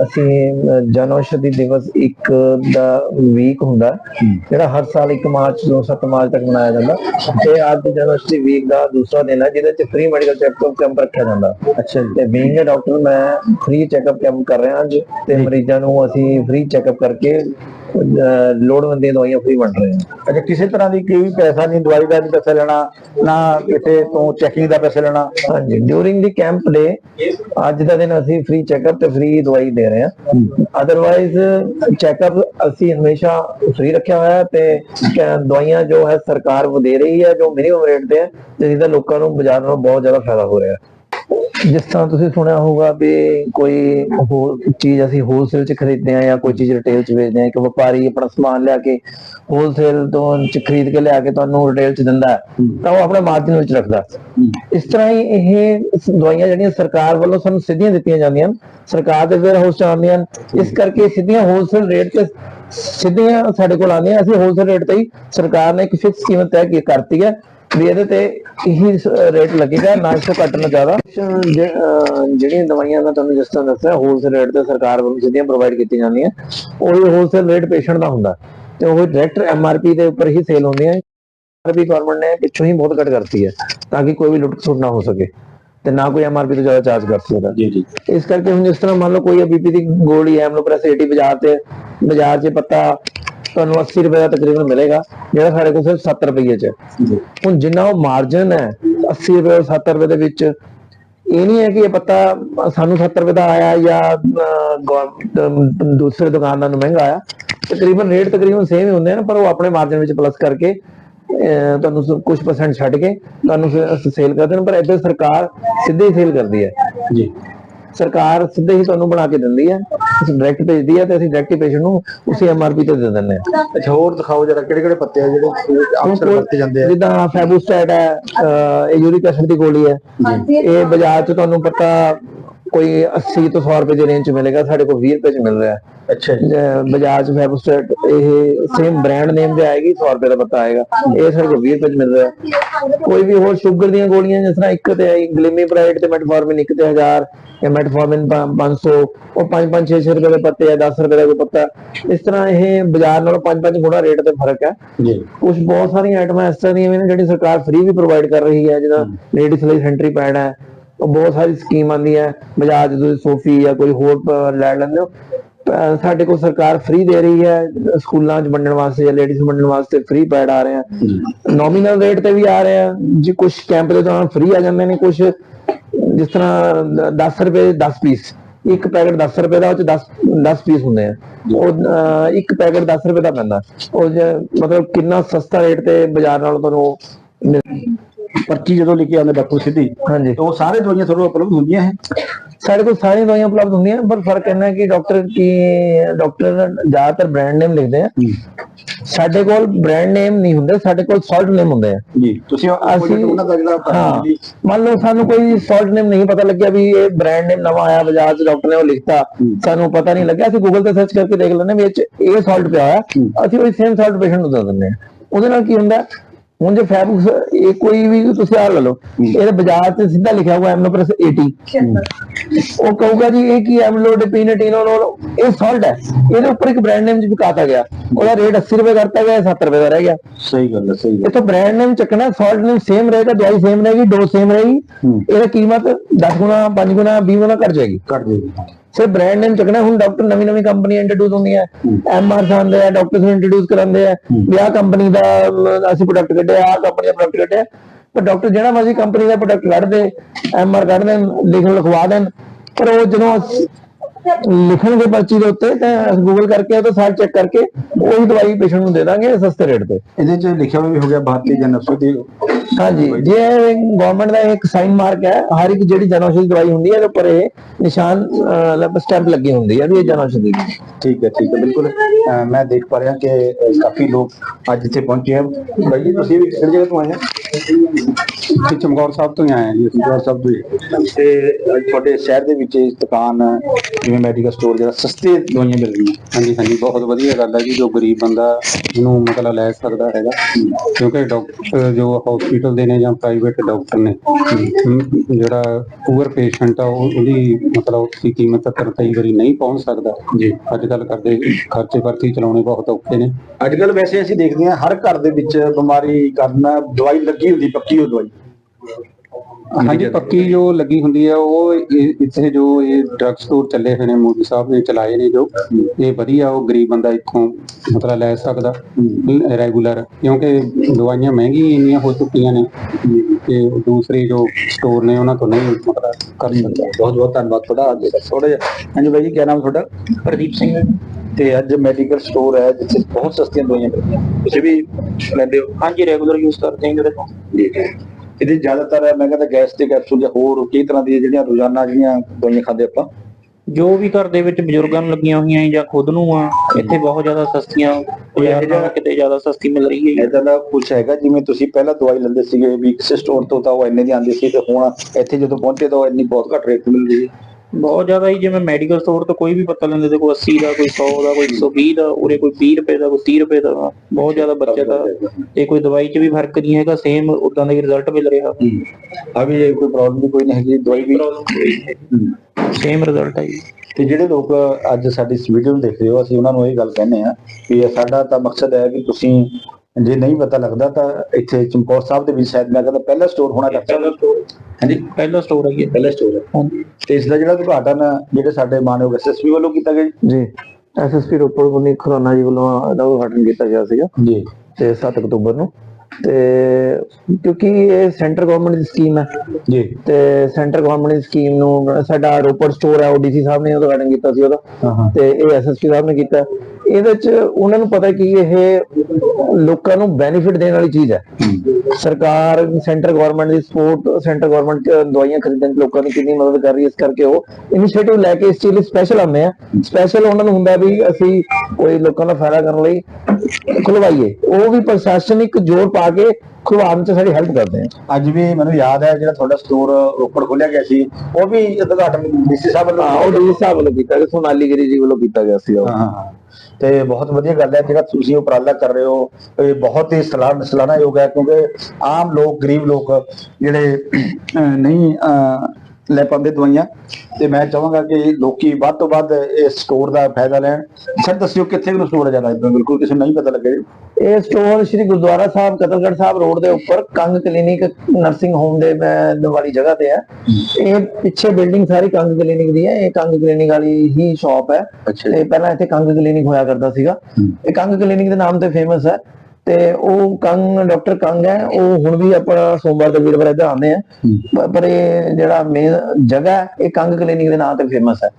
ਅਸੀਂ ਜਨ ਔਸ਼ਧੀ ਦਿਵਸ ਇੱਕ ਦਾ ਵੀਕ ਹੁੰਦਾ ਜਿਹੜਾ ਹਰ ਸਾਲ 1 ਮਾਰਚ ਤੋਂ 7 ਮਾਰਚ ਤੱਕ ਮਨਾਇਆ ਜਾਂਦਾ। ਤੇ ਅੱਜ ਜਨ ਔਸ਼ਧੀ ਵੀਕ ਦਾ ਦੂਸਰਾ ਦਿਨ ਹੈ ਜਿਹਦੇ ਚ ਫ੍ਰੀ ਮੈਡੀਕਲ ਚੈੱਕਅਪ ਕੈਂਪ ਰੱਖਿਆ ਜਾਂਦਾ। ਅੱਛਾ ਤੇ ਬੀਇੰਗ ਅ ਡਾਕਟਰ ਮੈਂ ਫ੍ਰੀ ਚੈੱਕਅਪ ਕੈਂਪ ਕਰ ਰਿਹਾ ਅੱਜ ਤੇ ਮਰੀਜ਼ਾਂ ਨੂੰ ਅਸੀਂ ਫ੍ਰੀ ਚੈੱਕਅਪ ਕਰਕੇ ਅਹ, ਲੋੜਵੰਦ ਦੀਆਂ ਦਵਾਈਆਂ ਫ੍ਰੀ ਵੰਡ ਰਹੇ ਹਾਂ ਅੱਛਾ ਕਿਸੇ ਤਰ੍ਹਾਂ ਦੀ ਕੋਈ ਪੈਸਾ ਨਹੀਂ ਦਵਾਈ ਦਾ ਨਹੀਂ ਪੈਸਾ ਲੈਣਾ ਨਾ ਕਿਸੇ ਤੋਂ ਚੈਕਿੰਗ ਦਾ ਪੈਸਾ ਲੈਣਾ। ਹਾਂਜੀ ਡਿਊਰਿੰਗ ਦੀ ਕੈਂਪ ਡੇ ਅੱਜ ਦਾ ਦਿਨ ਅਸੀਂ ਫ੍ਰੀ ਚੈੱਕਅਪ ਤੇ ਫ੍ਰੀ ਦਵਾਈ ਦੇ ਰਹੇ ਹਾਂ। ਅਦਰਵਾਈਜ਼ ਚੈੱਕਅਪ ਅਸੀਂ ਹਮੇਸ਼ਾ ਫ੍ਰੀ ਰੱਖਿਆ ਹੋਇਆ ਹੈ ਤੇ ਦਵਾਈਆਂ ਜੋ ਹੈ ਸਰਕਾਰ ਉਹ ਦੇ ਰਹੀ ਹੈ ਜੋ ਮਿਨੀਮਮ ਰੇਟ ਤੇ ਹੈ ਤੇ ਜਿਹਦਾ ਲੋਕਾਂ ਨੂੰ ਬਾਜ਼ਾਰ ਨਾਲੋਂ ਬਹੁਤ ਜ਼ਿਆਦਾ ਫਾਇਦਾ ਹੋ ਰਿਹਾ ਹੈ। ਜਿਸ ਤਰ੍ਹਾਂ ਤੁਸੀਂ ਸੁਣਿਆ ਹੋਊਗਾ ਵੀ ਕੋਈ ਹੋਰ ਚੀਜ਼ ਅਸੀਂ ਹੋਲਸੇਲ 'ਚ ਖਰੀਦਦੇ ਆ ਜਾਂ ਕੋਈ ਚੀਜ਼ ਰਿਟੇਲ 'ਚ ਵੇਚਦੇ ਆ ਇੱਕ ਵਪਾਰੀ ਆਪਣਾ ਸਮਾਨ ਲਿਆ ਕੇ ਹੋਲਸੇਲ ਤੋਂ 'ਚ ਖਰੀਦ ਕੇ ਲਿਆ ਕੇ ਤੁਹਾਨੂੰ ਰਿਟੇਲ 'ਚ ਦਿੰਦਾ ਤਾਂ ਉਹ ਆਪਣੇ ਮਾਰਜਿਨ ਵਿੱਚ ਰੱਖਦਾ ਇਸ ਤਰ੍ਹਾਂ ਹੀ ਇਹ ਦਵਾਈਆਂ ਜਿਹੜੀਆਂ ਸਰਕਾਰ ਵੱਲੋਂ ਸਾਨੂੰ ਸਿੱਧੀਆਂ ਦਿੱਤੀਆਂ ਜਾਂਦੀਆਂ ਹਨ ਸਰਕਾਰ ਦੇ ਵੇਅਰ ਹਾਊਸ ਆਉਂਦੀਆਂ ਇਸ ਕਰਕੇ ਸਿੱਧੀਆਂ ਹੋਲਸੇਲ ਰੇਟ ਤੇ ਸਿੱਧੀਆਂ ਸਾਡੇ ਕੋਲ ਆਉਂਦੀਆਂ ਅਸੀਂ ਹੋਲਸੇਲ ਰੇਟ ਤੇ ਹੀ ਸਰਕਾਰ ਨੇ ਇੱਕ ਫਿਕਸ ਕੀਮਤ ਤੈਅ ਕੀ ਕਰਤੀ ਹੈ ਵੀ ਇਹਦੇ ਤੇ ਇਹੀ ਰੇਟ ਲੱਗੇਗਾ ਨਾ ਇਸ ਤੋਂ ਘੱਟ ਨਾ ਜ਼ਿਆਦਾ। ਜਿਹੜੀਆਂ ਦਵਾਈਆਂ ਮੈਂ ਤੁਹਾਨੂੰ ਜਿਸ ਤਰ੍ਹਾਂ ਦੱਸਿਆ ਹੋਲਸੇਲ ਰੇਟ ਤੇ ਸਰਕਾਰ ਵੱਲੋਂ ਸਿੱਧੀਆਂ ਪ੍ਰੋਵਾਈਡ ਕੀਤੀਆਂ ਜਾਂਦੀਆਂ ਉਹ ਹੋਲਸੇਲ ਰੇਟ ਪੇਸ਼ੈਂਟ ਦਾ ਹੁੰਦਾ। ਤੇ ਉਹ ਡਾਇਰੈਕਟ ਐਮਆਰਪੀ ਦੇ ਉੱਪਰ ਹੀ ਸੇਲ ਹੁੰਦੀਆਂ। ਐਮਆਰਪੀ ਗਵਰਨਮੈਂਟ ਨੇ ਪਿੱਛੋਂ ਹੀ ਬਹੁਤ ਘੱਟ ਕਰਤੀ ਹੈ ਤਾਂ ਕਿ ਕੋਈ ਵੀ ਲੁੱਟ ਖਸੁੱਟ ਨਾ ਹੋ ਸਕੇ। ਤੇ ਨਾ ਕੋਈ ਐਮਆਰਪੀ ਤੋਂ ਜ਼ਿਆਦਾ ਚਾਰਜ ਕਰ ਸਕਦਾ ਜੀ ਜੀ। ਇਸ ਕਰਕੇ ਹੁਣ ਜਿਸ ਤਰ੍ਹਾਂ ਮੰਨ ਲਓ ਕੋਈ ਬੀਪੀ ਦੀ ਗੋਲੀ ਹੈ ਐਮਲੋਪ੍ਰੈਸ 80 ਬਾਜ਼ਾਰ ਤੇ ਬਾਜ਼ਾਰ 'ਚ ਪੱਤਾ ਤੁਹਾਨੂੰ 80 ਰੁਪਏ ਦਾ ਤਕਰੀਬਨ ਮਿਲੇਗਾ ਜਿਹੜਾ ਸਾਡੇ ਕੋਲ ਸਿਰਫ 70 ਰੁਪਏ 'ਚ ਹੁਣ ਜਿੰਨਾ ਉਹ ਮਾਰਜਨ ਹੈ 80 ਰੁਪਏ ਔਰ 70 ਰੁਪਏ ਦੇ ਵਿੱਚ ਇਹ ਨਹੀਂ ਹੈ ਕਿ ਇਹ ਪੱਤਾ ਸਾਨੂੰ 70 ਰੁਪਏ ਦਾ ਆਇਆ ਜਾਂ ਦੂਸਰੇ ਦੁਕਾਨਦਾਰ ਨੂੰ ਮਹਿੰਗਾ ਆਇਆ ਤਕਰੀਬਨ ਰੇਟ ਤਕਰੀਬਨ ਸੇਮ ਹੀ ਹੁੰਦੇ ਨੇ ਪਰ ਉਹ ਆਪਣੇ ਮਾਰਜਨ ਵਿੱਚ ਪਲੱਸ ਕਰਕੇ ਤੁਹਾਨੂੰ ਕੁਝ ਪਰਸੈਂਟ ਛੱਡ ਕੇ ਤੁਹਾਨੂੰ ਸੇਲ ਕਰਦੇ ਨੇ ਪਰ ਇੱਥੇ ਸਰਕਾਰ ਸਿੱਧੇ ਹੀ ਸੇਲ ਕਰਦੀ ਹੈ। ਜੀ। ਸਰਕਾਰ ਸਿੱਧੇ ਹੀ ਤੁਹਾਨੂੰ ਬਣਾ ਕੇ ਦਿੰਦੀ ਹੈ। ਅਸੀਂ ਡਾਇਰੈਕਟ ਭੇਜਦੀ ਹੈ ਤੇ ਅਸੀਂ ਡਾਇਰੈਕਟ ਪੇਸ਼ੈਂਟ ਨੂੰ ਉਸੇ ਐਮਆਰਪੀ ਤੇ ਦੇ ਦਿੰਦੇ ਹਾਂ। ਅੱਛਾ ਹੋਰ ਦਿਖਾਓ ਜਰਾ ਕਿਹੜੇ ਕਿਹੜੇ ਪੱਤੇ ਆ ਜਿਹੜੇ ਅਕਸਰ ਵਰਤੇ ਜਾਂਦੇ ਆ? ਜਿੱਦਾਂ ਫੈਬੂਸਟੈਟ ਹੈ ਇਹ ਯੂਰਿਕ ਐਸਿਡ ਦੀ ਗੋਲੀ ਹੈ। ਇਹ ਬਾਜ਼ਾਰ 'ਚ ਤੁਹਾਨੂੰ ਪਤਾ ਕੋਈ 80 ਤੋਂ 100 ਰੁਪਏ ਦੀ ਰੇਂਜ 'ਚ ਮਿਲੇਗਾ ਸਾਡੇ ਕੋਲ 20 ਰੁਪਏ 'ਚ ਮਿਲ ਰਿਹਾ। ਹੈ ਅੱਛਾ ਜੀ। ਜ- ਬਾਜ਼ਾਰ 'ਚ ਫੈਬੂਸਟੈਟ ਇਹ ਸੇਮ ਬ੍ਰਾਂਡ ਨੇਮ ਤੇ ਆਏਗੀ 100 ਰੁਪਏ ਦਾ ਪੱਤਾ ਆਏਗਾ। ਇਹ ਸਾਡੇ ਕੋਲ 20 ਰੁਪਏ 'ਚ ਮਿਲ ਰਿਹਾ। ਹੈ ਕੋਈ ਵੀ ਹੋਰ ਸ਼ੂਗਰ ਦੀਆਂ ਗੋਲੀਆਂ ਜਿਸ ਤਰ੍ਹਾਂ ਇੱਕ ਤੇ ਆਈ ਗਲਿਮੀਪ੍ਰਾਈਡ ਤੇ ਮੈਟਫੋਰਮਿਨ ਇੱਕ ਤੇ 1000 ਜਾਂ ਮੈਟਫੋਰਮਿਨ 500 ਉਹ 5 5 6 ਰੁਪਏ ਦੇ ਪੱਤੇ ਆ 10 ਰੁਪਏ ਦਾ ਕੋਈ ਪੱਤਾ। ਇਸ ਤਰ੍ਹਾਂ ਇਹ ਬਾਜ਼ਾਰ ਨਾਲੋਂ 5 5 ਗੁਣਾ ਰੇਟ ਤੇ ਫ਼ਰਕ ਹੈ। ਜੀ। ਕੁਝ ਬਹੁਤ ਸਾਰੀਆਂ ਆਈਟਮਾਂ ਇਸ ਤਰ੍ਹਾਂ ਦੀਆਂ ਵੀ ਨੇ ਜਿਹੜੀ ਸਰਕਾਰ ਫ੍ਰੀ ਵੀ ਪ੍ਰੋਵਾਈਡ ਕਰ ਰਹੀ ਹੈ ਜਿਹਦਾ ਲੇਡੀਜ਼ ਲਈ ਸੈਂਟਰੀ ਪੈਡ ਹੈ ਉਹ ਬਹੁਤ ਸਾਰੀ ਸਕੀਮ ਆਂਦੀ ਹੈ ਬਜਾਜ ਤੁਸੀਂ ਸੋਫੀ ਜਾਂ ਕੋਈ ਹੋਰ ਲੈ ਲੈਂਦੇ ਹੋ। ਸਾਡੇ ਕੋਲ ਸਰਕਾਰ ਫ੍ਰੀ ਦੇ ਰਹੀ ਹੈ ਸਕੂਲਾਂ 'ਚ ਵੰਡਣ ਵਾਸਤੇ ਜਾਂ ਲੇਡੀਜ਼ ਵੰਡਣ ਵਾਸਤੇ ਫ੍ਰੀ ਪੈਡ ਆ ਰਹੇ ਆ। ਨੋਮੀਨਲ ਰੇਟ ਤੇ ਵੀ ਆ ਰਹੇ ਆ। ਜੀ ਕੁਝ ਕੈਂਪ ਦੇ ਦੌਰਾਨ ਫ੍ਰੀ ਆ ਜਾਂਦੇ ਨੇ ਕੁਝ ਜਿਸ ਤਰ੍ਹਾਂ 10 ਰੁਪਏ 10 ਪੀਸ ਇੱਕ ਪੈਕਟ 10 ਰੁਪਏ ਦਾ ਉਹ ਚ 10 10 ਪੀਸ ਹੁੰਦੇ ਆ। ਉਹ ਇੱਕ ਪੈਕਟ 10 ਰੁਪਏ ਦਾ ਪੈਂਦਾ। ਉਹ ਮਤਲਬ ਕਿੰਨਾ ਸਸਤਾ ਰੇਟ ਤੇ ਬਾਜ਼ਾਰ ਨਾਲੋਂ ਤੁਹਾਨੂੰ ਪਰਚੀ ਜਦੋਂ ਲੈ ਕੇ ਆਉਂਦੇ ਡਾਕਟਰ ਸਿੱਧੀ। ਹਾਂਜੀ। ਤਾਂ ਉਹ ਸਾਰੇ ਦਵਾਈਆਂ ਕੋਲ ਉਪਲਬਧ ਹੁੰਦੀਆਂ ਹੈ ਸਾਡੇ ਕੋਲ ਸਾਰੀਆਂ ਦਵਾਈਆਂ ਉਪਲਬਧ ਹੁੰਦੀਆਂ ਪਰ ਫ਼ਰਕ ਇਹਨਾਂ ਹੈ ਕਿ ਡਾਕਟਰ ਕੀ ਡਾਕਟਰ ਜ਼ਿਆਦਾਤਰ ਬ੍ਰਾਂਡ ਨੇਮ ਲਿਖਦੇ ਆ। ਸਾਡੇ ਕੋਲ ਬ੍ਰਾਂਡ ਨੇਮ ਨਹੀਂ ਹੁੰਦੇ ਸਾਡੇ ਕੋਲ ਸਾਲਟ ਨੇਮ ਹੁੰਦੇ ਆ। ਜੀ ਤੁਸੀਂ ਅਸੀਂ ਉਹਨਾਂ ਦਾ ਜਿਹੜਾ ਮੰਨ ਲਓ ਸਾਨੂੰ ਕੋਈ ਸਾਲਟ ਨੇਮ ਨਹੀਂ ਪਤਾ ਲੱਗਿਆ ਵੀ ਇਹ ਬ੍ਰਾਂਡ ਨੇਮ ਨਵਾਂ ਆਇਆ ਬਾਜ਼ਾਰ 'ਚ ਡਾਕਟਰ ਨੇ ਉਹ ਲਿਖਤਾ। ਸਾਨੂੰ ਪਤਾ ਨਹੀਂ ਲੱਗਿਆ ਅਸੀਂ ਗੂਗਲ ਤੇ ਸਰਚ ਕਰਕੇ ਦੇਖ ਲੈਂਦੇ ਵੀ ਇਹ ਸਾਲਟ ਪਿਆ ਹੋਇਆ। ਅਸੀਂ ਉਹ ਸੇਮ ਸਾਲਟ ਪੇਸ਼ੈਂਟ ਨੂੰ ਦੇ ਦਿੰਦੇ ਹਾਂ। ਉਹਦੇ ਨਾਲ ਕੀ ਹੁੰਦਾ ਹੁਣ ਜੇ ਫੈਬਰਿਕ ਇਹ ਕੋਈ ਵੀ ਤੁਸੀਂ ਆ ਲੈ ਲਓ ਇਹਦੇ ਬਾਜ਼ਾਰ 'ਚ ਸਿੱਧਾ ਲਿਖਿਆ ਹੋਇਆ ਐਮਨੋਪ੍ਰੈਸ 80 ਉਹ ਕਹੂਗਾ ਜੀ ਇਹ ਕੀ ਐਮਲੋਡਿਪਿਨ ਟੀਨੋਲ ਇਹ ਸਾਲਟ ਹੈ। ਇਹਦੇ ਉੱਪਰ ਇੱਕ ਬ੍ਰਾਂਡ ਨੇਮ ਵਿਕਾਤਾ ਗਿਆ। ਉਹਦਾ ਰੇਟ 80 ਰੁਪਏ ਕਰਤਾ ਗਿਆ 70 ਰੁਪਏ ਦਾ ਰਹਿ ਗਿਆ। ਸਹੀ ਗੱਲ ਹੈ ਸਹੀ ਗੱਲ ਇਥੋਂ ਬ੍ਰਾਂਡ ਨੇਮ ਚੱਕਣਾ ਸਾਲਟ ਨੇਮ ਸੇਮ ਰਹੇਗਾ ਦਵਾਈ ਸੇਮ ਰਹੇਗੀ ਡੋਜ਼ ਸੇਮ ਰਹੇਗੀ। ਇਹਦੀ ਕੀਮਤ 10 ਗੁਣਾ 5 ਗੁਣਾ 20 ਗੁਣਾ ਘਟ ਜਾਏਗੀ। ਕੱਟ ਦੇਗੀ ਸਿਰ ਬ੍ਰਾਂਡ ਨੇਮ ਚੱਕਣਾ ਹੁਣ ਡਾਕਟਰ ਨਵੀਂ ਨਵੀਂ ਕੰਪਨੀ ਇੰਟਰੋਡਿਊਸ ਹੁੰਦੀਆਂ ਐਮਆਰ ਆਉਂਦੇ ਆ ਡਾਕਟਰਸ ਨੂੰ ਇੰਟਰੋਡਿਊਸ ਕਰਾਉਂਦੇ ਆ ਵੀ ਆਹ ਕੰਪਨੀ ਦਾ ਅਸੀਂ ਪ੍ਰੋਡਕਟ ਕੱਢਿਆ ਆਹ ਕੰਪਨੀ ਦਾ ਪ੍ਰੋਡਕਟ ਕੱਢਿਆ। ਪਰ ਡਾਕਟਰ ਜਿਹੜਾ ਮਰਜ਼ੀ ਕੰਪਨੀ ਦਾ ਪ੍ਰੋਡਕਟ ਕੱਢ ਦੇ ਐਮਆਰ ਕੱਢ ਦੇਣ ਲਿਖਣ ਲਿਖਵਾ ਦੇਣ। ਪਰ ਉਹ ਜਦੋਂ ਅਸੀਂ ਲਿਖਣਗੇ ਪਰਚੀ ਦੇ ਉੱਤੇ ਤਾਂ ਗੂਗਲ ਕਰਕੇ ਉਹ ਤਾਂ ਸਾਲ ਚੈੱਕ ਕਰਕੇ ਉਹੀ ਦਵਾਈ ਪੇਸ਼ੈਂਟ ਨੂੰ ਦੇ ਦਾਂਗੇ ਸਸਤੇ ਰੇਟ ਤੇ। ਇਹਦੇ ਚ ਲਿਖਿਆ ਹੋਇਆ ਵੀ ਹੋ ਗਿਆ ਭਾਰਤੀ ਜਨ ਔਸ਼ਧੀ ਹਾਂਜੀ, ਜੇ ਗਵਰਨਮੈਂਟ ਦਾ ਇੱਕ ਸਾਈਨ ਮਾਰਕ ਹੈ, ਹਰ ਇੱਕ ਜਿਹੜੀ ਜਨ ਦਵਾਈ ਹੁੰਦੀ ਹੈ, ਇਹਦੇ ਉੱਪਰ ਇਹ ਨਿਸ਼ਾਨ ਸਟੈਂਪ ਲੱਗੀ ਹੁੰਦੀ ਹੈ ਵੀ ਇਹ ਜਨ ਦੀ। ਠੀਕ ਹੈ ਠੀਕ ਹੈ, ਬਿਲਕੁਲ। ਮੈਂ ਦੇਖ ਪਾ ਰਿਹਾ ਕਿ ਕਾਫੀ ਲੋਕ ਅੱਜ ਇੱਥੇ ਪਹੁੰਚੇ ਹਨ ਭਾਈ ਜੀ, ਤੁਸੀਂ ਵੀ ਕਿਹੜੀ ਜਗ੍ਹਾ ਤੋਂ ਆਏ ਹੋ ਅਸੀਂ ਚਮਕੌਰ ਸਾਹਿਬ ਤੋਂ ਹੀ ਆਏ ਹਾਂ ਜੀ ਅਸੀਂ ਸਾਹਿਬ ਤੋਂ ਤੇ ਤੁਹਾਡੇ ਸ਼ਹਿਰ ਦੇ ਵਿੱਚ ਦੁਕਾਨ, ਜਿਵੇਂ ਮੈਡੀਕਲ ਸਟੋਰ ਜਿਹੜਾ, ਸਸਤੇ ਦਵਾਈਆਂ ਮਿਲ ਰਹੀਆਂ। ਹਾਂਜੀ ਹਾਂਜੀ, ਬਹੁਤ ਵਧੀਆ ਗੱਲ ਹੈ ਜੀ, ਜੋ ਗਰੀਬ ਬੰਦਾ ਇਹਨੂੰ ਮਤਲਬ ਲੈ ਸਕਦਾ ਹੈਗਾ। ਕਿਉਂਕਿ ਡਾਕਟਰ, ਜੋ ਹਸਪੀਟਲ ਦੇ ਨੇ ਜਾਂ ਪ੍ਰਾਈਵੇਟ ਡਾਕਟਰ ਨੇ ਜਿਹੜਾ ਪੂਅਰ ਪੇਸ਼ੈਂਟ ਆ ਉਹ ਉਹਦੀ ਮਤਲਬ ਉਸਦੀ ਕੀਮਤ ਤੱਕ ਕਈ ਵਾਰੀ ਨਹੀਂ ਪਹੁੰਚ ਸਕਦਾ। ਜੀ। ਅੱਜ ਕੱਲ ਕਰਦੇ ਖਰਚੇ ਵਰਤੀ ਚਲਾਉਣੇ ਬਹੁਤ ਔਖੇ ਨੇ। ਅੱਜ ਕੱਲ ਵੈਸੇ ਅਸੀਂ ਦੇਖਦੇ ਹਾਂ ਹਰ ਘਰ ਦੇ ਵਿੱਚ ਬਿਮਾਰੀ ਕਰਨਾ ਦਵਾਈ ਲੱਗੀ ਹੁੰਦੀ ਪੱਕੀ ਹੋ ਦਵਾਈ। ਹਾਂਜੀ ਪੱਕੀ ਜੋ ਲੱਗੀ ਹੁੰਦੀ ਹੈ ਉਹ ਇੱਥੇ ਜੋ ਇਹ ਡਰੱਗ ਸਟੋਰ ਚੱਲੇ ਹੋਏ ਨੇ ਮੋਦੀ ਸਾਹਿਬ ਨੇ ਚਲਾਏ ਨੇ ਜੋ ਇਹ ਵਧੀਆ ਉਹ ਗਰੀਬ ਬੰਦਾ ਇੱਥੋਂ ਮਤਲਬ ਲੈ ਸਕਦਾ ਰੈਗੂਲਰ ਕਿਉਂਕਿ ਦਵਾਈਆਂ ਮਹਿੰਗੀ ਇੰਨੀਆਂ ਹੋ ਚੁੱਕੀਆਂ ਨੇ ਤੇ ਦੂਸਰੇ ਜੋ ਸਟੋਰ ਨੇ ਉਹਨਾਂ ਤੋਂ ਨਹੀਂ ਮਤਲਬ ਕਰ ਸਕਦਾ। ਬਹੁਤ ਬਹੁਤ ਧੰਨਵਾਦ ਤੁਹਾਡਾ ਥੋੜਾ ਜਿਹਾ। ਹਾਂਜੀ ਬਾਈ ਜੀ ਕੀ ਨਾਮ ਤੁਹਾਡਾ? ਪ੍ਰਦੀਪ ਸਿੰਘ। ਤੇ ਅੱਜ ਮੈਡੀਕਲ ਸਟੋਰ ਹੈ ਜਿੱਥੇ ਬਹੁਤ ਸਸਤੀਆਂ ਦਵਾਈਆਂ ਮਿਲਦੀਆਂ। ਤੁਸੀਂ ਵੀ ਲੈਂਦੇ ਹੋ? ਹਾਂਜੀ ਰੈਗੂਲਰ ਯੂਜ਼ ਕਰਦੇ ਹਾਂ ਇਹਦੇ ਤੋਂ। ਠੀਕ ਹੈ। ਇਹਦੇ ਜ਼ਿਆਦਾਤਰ ਮੈਂ ਕਹਿੰਦਾ ਗੈਸ ਦੇ ਕੈਪਸੂਲ ਜਾਂ ਹੋਰ ਕਈ ਤਰ੍ਹਾਂ ਦੀਆਂ ਜਿਹੜੀਆਂ ਰੋਜ਼ਾਨਾ ਜਿਹੜੀਆਂ ਦਵਾਈਆਂ ਖਾਂਦੇ ਆਪਾਂ। ਜੋ ਵੀ ਘਰ ਦੇ ਵਿੱਚ ਬਜ਼ੁਰਗਾਂ ਨੂੰ ਲੱਗੀਆਂ ਹੋਈਆਂ ਜਾਂ ਖੁਦ ਨੂੰ ਆ ਇੱਥੇ ਬਹੁਤ ਜ਼ਿਆਦਾ ਸਸਤੀਆਂ ਬਾਜ਼ਾਰ ਨਾਲੋਂ ਕਿਤੇ ਜ਼ਿਆਦਾ ਸਸਤੀ ਮਿਲ ਰਹੀ ਹੈ। ਇਦਾਂ ਦਾ ਕੁਝ ਹੈਗਾ ਜਿਵੇਂ ਤੁਸੀਂ ਪਹਿਲਾਂ ਦਵਾਈ ਲੈਂਦੇ ਸੀਗੇ ਵੀ ਕਿਸੇ ਸਟੋਰ ਤੋਂ ਤਾਂ ਉਹ ਇੰਨੇ ਦੀ ਆਉਂਦੀ ਸੀ ਤੇ ਹੁਣ ਇੱਥੇ ਜਦੋਂ ਪਹੁੰਚੇ ਤਾਂ ਉਹ ਇੰਨੀ ਬਹੁਤ ਘੱਟ ਰੇਟ ਮਿਲ ਰਹੀ ਹੈ। ਬਹੁਤ ਜ਼ਿਆਦਾ ਹੀ ਜਿਵੇਂ ਮੈਡੀਕਲ ਸਟੋਰ ਤੋਂ ਕੋਈ ਵੀ ਪੱਤਾ ਲੈਂਦੇ ਤੇ ਕੋਈ 80 ਦਾ ਕੋਈ 100 ਦਾ ਕੋਈ 120 ਦਾ ਉਰੇ ਕੋਈ 20 ਰੁਪਏ ਦਾ ਕੋਈ 30 ਰੁਪਏ ਦਾ। ਬਹੁਤ ਜ਼ਿਆਦਾ ਬੱਚਤ ਆ। ਤੇ ਕੋਈ ਦਵਾਈ 'ਚ ਵੀ ਫ਼ਰਕ ਨਹੀਂ ਹੈਗਾ ਸੇਮ ਉਦਾਂ ਦਾ ਹੀ ਰਿਜ਼ਲਟ ਮਿਲ ਰਿਹਾ ਆ। ਵੀ ਇਹ ਕੋਈ ਪ੍ਰੋਬਲਮ ਵੀ ਕੋਈ ਨਹੀਂ ਹੈਗੀ ਦਵਾਈ ਵੀ ਸੇਮ ਰਿਜ਼ਲਟ ਆ ਜੀ। ਤੇ ਜਿਹੜੇ ਲੋਕ ਅੱਜ ਸਾਡੀ ਇਸ ਵੀਡੀਓ ਨੂੰ ਦੇਖ ਰਹੇ ਹੋ ਅਸੀਂ ਉਹਨਾਂ ਨੂੰ ਇਹ ਗੱਲ ਕਹਿੰਦੇ ਆ ਕਿ ਸਾਡਾ ਤਾਂ ਮਕਸਦ ਹੈ ਕਿ ਤੁਸੀਂ ਜੇ ਨਹੀਂ ਪਤਾ ਲੱਗਦਾ ਤਾਂ ਇੱਥੇ ਚਮਕੌਰ ਸਾਹਿਬ ਦੇ ਵਿੱਚ ਸ਼ਾਇਦ ਮੈਂ ਕਹਿੰਦਾ ਪਹਿਲਾ ਸਟੋਰ ਹੋਣਾ ਚਾਹੀਦਾ ਹਾਂਜੀ? ਪਹਿਲਾ ਸਟੋਰ ਹੈ। ਜੀ ਪਹਿਲਾ ਸਟੋਰ ਹੈ। ਹਾਂਜੀ। ਤੇ ਇਸ ਦਾ ਜਿਹੜਾ ਉਦਘਾਟਨ ਜਿਹੜੇ ਸਾਡੇ ਮਾਨਯੋਗ ਐਸਐਸਪੀ ਵੱਲੋਂ ਕੀਤਾ ਗਿਆ ਜੀ? ਐਸਐਸਪੀ ਰੋਪੜ ਗੁਰਨੀਤ ਖੁਰਾਨਾ ਜੀ ਵੱਲੋਂ ਇਹਦਾ ਉਦਘਾਟਨ ਕੀਤਾ ਗਿਆ ਸੀਗਾ। ਜੀ। ਤੇ 7 ਅਕਤੂਬਰ ਨੂੰ। ਤੇ ਕਿਉਂਕਿ ਇਹ ਸੈਂਟਰ ਗਵਰਨਮੈਂਟ ਦੀ ਸਕੀਮ ਹੈ। ਜੀ। ਤੇ ਸੈਂਟਰ ਗਵਰਨਮੈਂਟ ਦੀ ਸਕੀਮ ਨੂੰ ਸਾਡਾ ਰੋਪੜ ਸਟੋਰ ਹੈ ਓਡੀਸੀ ਸਾਹਿਬ ਨੇ ਉਦਘਾਟਨ ਕੀਤਾ ਸੀ ਉਹਦਾ। ਤੇ ਇਹ ਐਸਐਸਪੀ ਸਾਹਿਬ ਨੇ ਕੀਤਾ। ਇਹਦੇ ਚ ਉਹਨਾਂ ਨੂੰ ਪਤਾ ਕਿ ਇਹ ਲੋਕਾਂ ਨੂੰ ਬੈਨੀਫਿਟ ਦੇਣ ਵਾਲੀ ਚੀਜ਼ ਹੈ। ਸਰਕਾਰ ਸੈਂਟਰ ਗਵਰਨਮੈਂਟ ਦੀ ਸਪੋਰਟ ਸੈਂਟਰ ਗਵਰਨਮੈਂਟ ਦਵਾਈਆਂ ਖਰੀਦਣ ਲੋਕਾਂ ਦੀ ਕਿੰਨੀ ਮਦਦ ਕਰ ਰਹੀ ਹੈ ਇਸ ਕਰਕੇ ਉਹ ਇਨੀਸ਼ੀਏਟਿਵ ਲੈ ਕੇ ਇਸ ਚੀਜ਼ ਲਈ ਸਪੈਸ਼ਲ ਆਉਂਦੇ ਆ। ਸਪੈਸ਼ਲ ਉਹਨਾਂ ਨੂੰ ਹੁੰਦਾ ਵੀ ਅਸੀਂ ਕੋਈ ਲੋਕਾਂ ਦਾ ਫਾਇਦਾ ਕਰਨ ਲਈ ਖੁਲਵਾਈਏ। ਉਹ ਵੀ ਪ੍ਰਸ਼ਾਸਨਿਕ ਜ਼ੋਰ ਪਾ ਕੇ ਖੁਲਵਾਉਣ 'ਚ ਸਾਡੀ ਹੈਲਪ ਕਰਦੇ ਆ। ਅੱਜ ਵੀ ਮੈਨੂੰ ਯਾਦ ਹੈ ਜਿਹੜਾ ਤੁਹਾਡਾ ਸਟੋਰ ਰੋਪੜ ਖੋਲਿਆ ਗਿਆ ਸੀ ਉਹ ਵੀ ਉਦਘਾਟਨ ਡੀਸੀ ਸਾਹਿਬ ਵੱਲੋਂ ਉਹ ਡੀ ਸਾਹਿਬ ਵੱਲੋਂ ਕੀਤਾ ਗਿਆ ਸੋਨਾਲੀ ਗਿਰੀ ਜੀ ਵੱਲੋਂ ਕੀਤਾ ਗਿਆ ਸੀ ਉਹ। ਹਾਂ ਹਾਂ। ਤੇ ਬਹੁਤ ਵਧੀਆ ਗੱਲ ਹੈ ਜਿਹੜਾ ਤੁਸੀਂ ਉਪਰਾਲਾ ਕਰ ਰਹੇ ਹੋ ਇਹ ਬਹੁਤ ਹੀ ਸਲਾਹ ਸਲਾਹਨਾਯੋਗ ਹੈ ਕਿਉਂਕਿ ਆਮ ਲੋਕ ਗਰੀਬ ਲੋਕ ਜਿਹੜੇ ਅਹ, ਨਹੀਂ ਅਹ, ਲੈ ਪਾਉਂਦੇ ਦਵਾਈਆਂ। ਤੇ ਮੈਂ ਚਾਹਾਂਗਾ ਕਿ ਲੋਕੀ ਵੱਧ ਤੋਂ ਵੱਧ ਇਸ ਸਟੋਰ ਦਾ ਫਾਇਦਾ ਲੈਣ। ਸਰ ਦੱਸਿਓ ਕਿੱਥੇ ਨੂੰ ਸਟੋਰ ਜ਼ਿਆਦਾ ਬਿਲਕੁਲ ਕਿਸੇ ਨੂੰ ਨਹੀਂ ਪਤਾ ਲੱਗੇ। ਇਹ ਸਟੋਰ ਸ਼੍ਰੀ ਗੁਰਦੁਆਰਾ ਸਾਹਿਬ ਕਤਲਗੜ੍ਹ ਸਾਹਿਬ ਰੋਡ ਦੇ ਉੱਪਰ ਕੰਗ ਕਲੀਨਿਕ ਨਰਸਿੰਗ ਹੋਮ ਦੇ ਮੈਂ ਵਾਲੀ ਜਗ੍ਹਾ ਤੇ ਹੈ। ਇਹ ਪਿੱਛੇ ਬਿਲਡਿੰਗ ਸਾਰੀ ਕੰਗ ਕਲੀਨਿਕ ਦੀ ਹੈ। ਇਹ ਕੰਗ ਕਲੀਨਿਕ ਵਾਲੀ ਹੀ ਸ਼ਾਪ ਹੈ। ਤੇ ਪਹਿਲਾਂ ਇੱਥੇ ਕੰਗ ਕਲੀਨਿਕ ਹੋਇਆ ਕਰਦਾ ਸੀਗਾ। ਇਹ ਕੰਗ ਕਲੀਨਿਕ ਦੇ ਨਾਮ ਤੇ ਫੇਮਸ ਹੈ। ਤੇ ਉਹ ਕੰਗ ਡਾਕਟਰ ਕੰਗ ਹੈ ਉਹ ਹੁਣ ਵੀ ਆਪਣਾ ਸੋਮਵਾਰ ਤੇ ਵੀਰਵਾਰ ਇੱਧਰ ਆਉਂਦੇ ਆ। ਪਰ ਇਹ ਜਿਹੜਾ ਮੇਨ ਜਗ੍ਹਾ ਹੈ ਇਹ ਕੰਗ ਕਲੀਨਿਕ ਦੇ ਨਾਮ ਤੇ ਫੇਮਸ ਹੈ।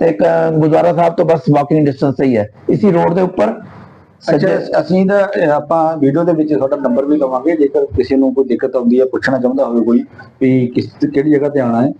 ਤੇ ਇੱਕ ਗੁਰਦੁਆਰਾ ਸਾਹਿਬ ਤੋਂ ਬਸ ਵਾਕਿੰਗ ਡਿਸਟੈਂਸ ਤੇ ਹੀ ਹੈ। ਇਸੀ ਰੋਡ ਦੇ ਉੱਪਰ ਅੱਛਾ। ਅਸੀਂ ਤਾਂ ਆਪਾਂ ਵੀਡੀਓ ਦੇ ਵਿੱਚ ਤੁਹਾਡਾ ਨੰਬਰ ਵੀ ਦਵਾਂਗੇ ਜੇਕਰ ਕਿਸੇ ਨੂੰ ਕੋਈ ਦਿੱਕਤ ਆਉਂਦੀ ਹੈ ਪੁੱਛਣਾ ਚਾਹੁੰਦਾ ਹੋਵੇ ਕੋਈ ਵੀ ਕਿਸ ਕਿਹੜੀ ਜਗ੍ਹਾ ਤੇ ਆਉਣਾ ਹੈ।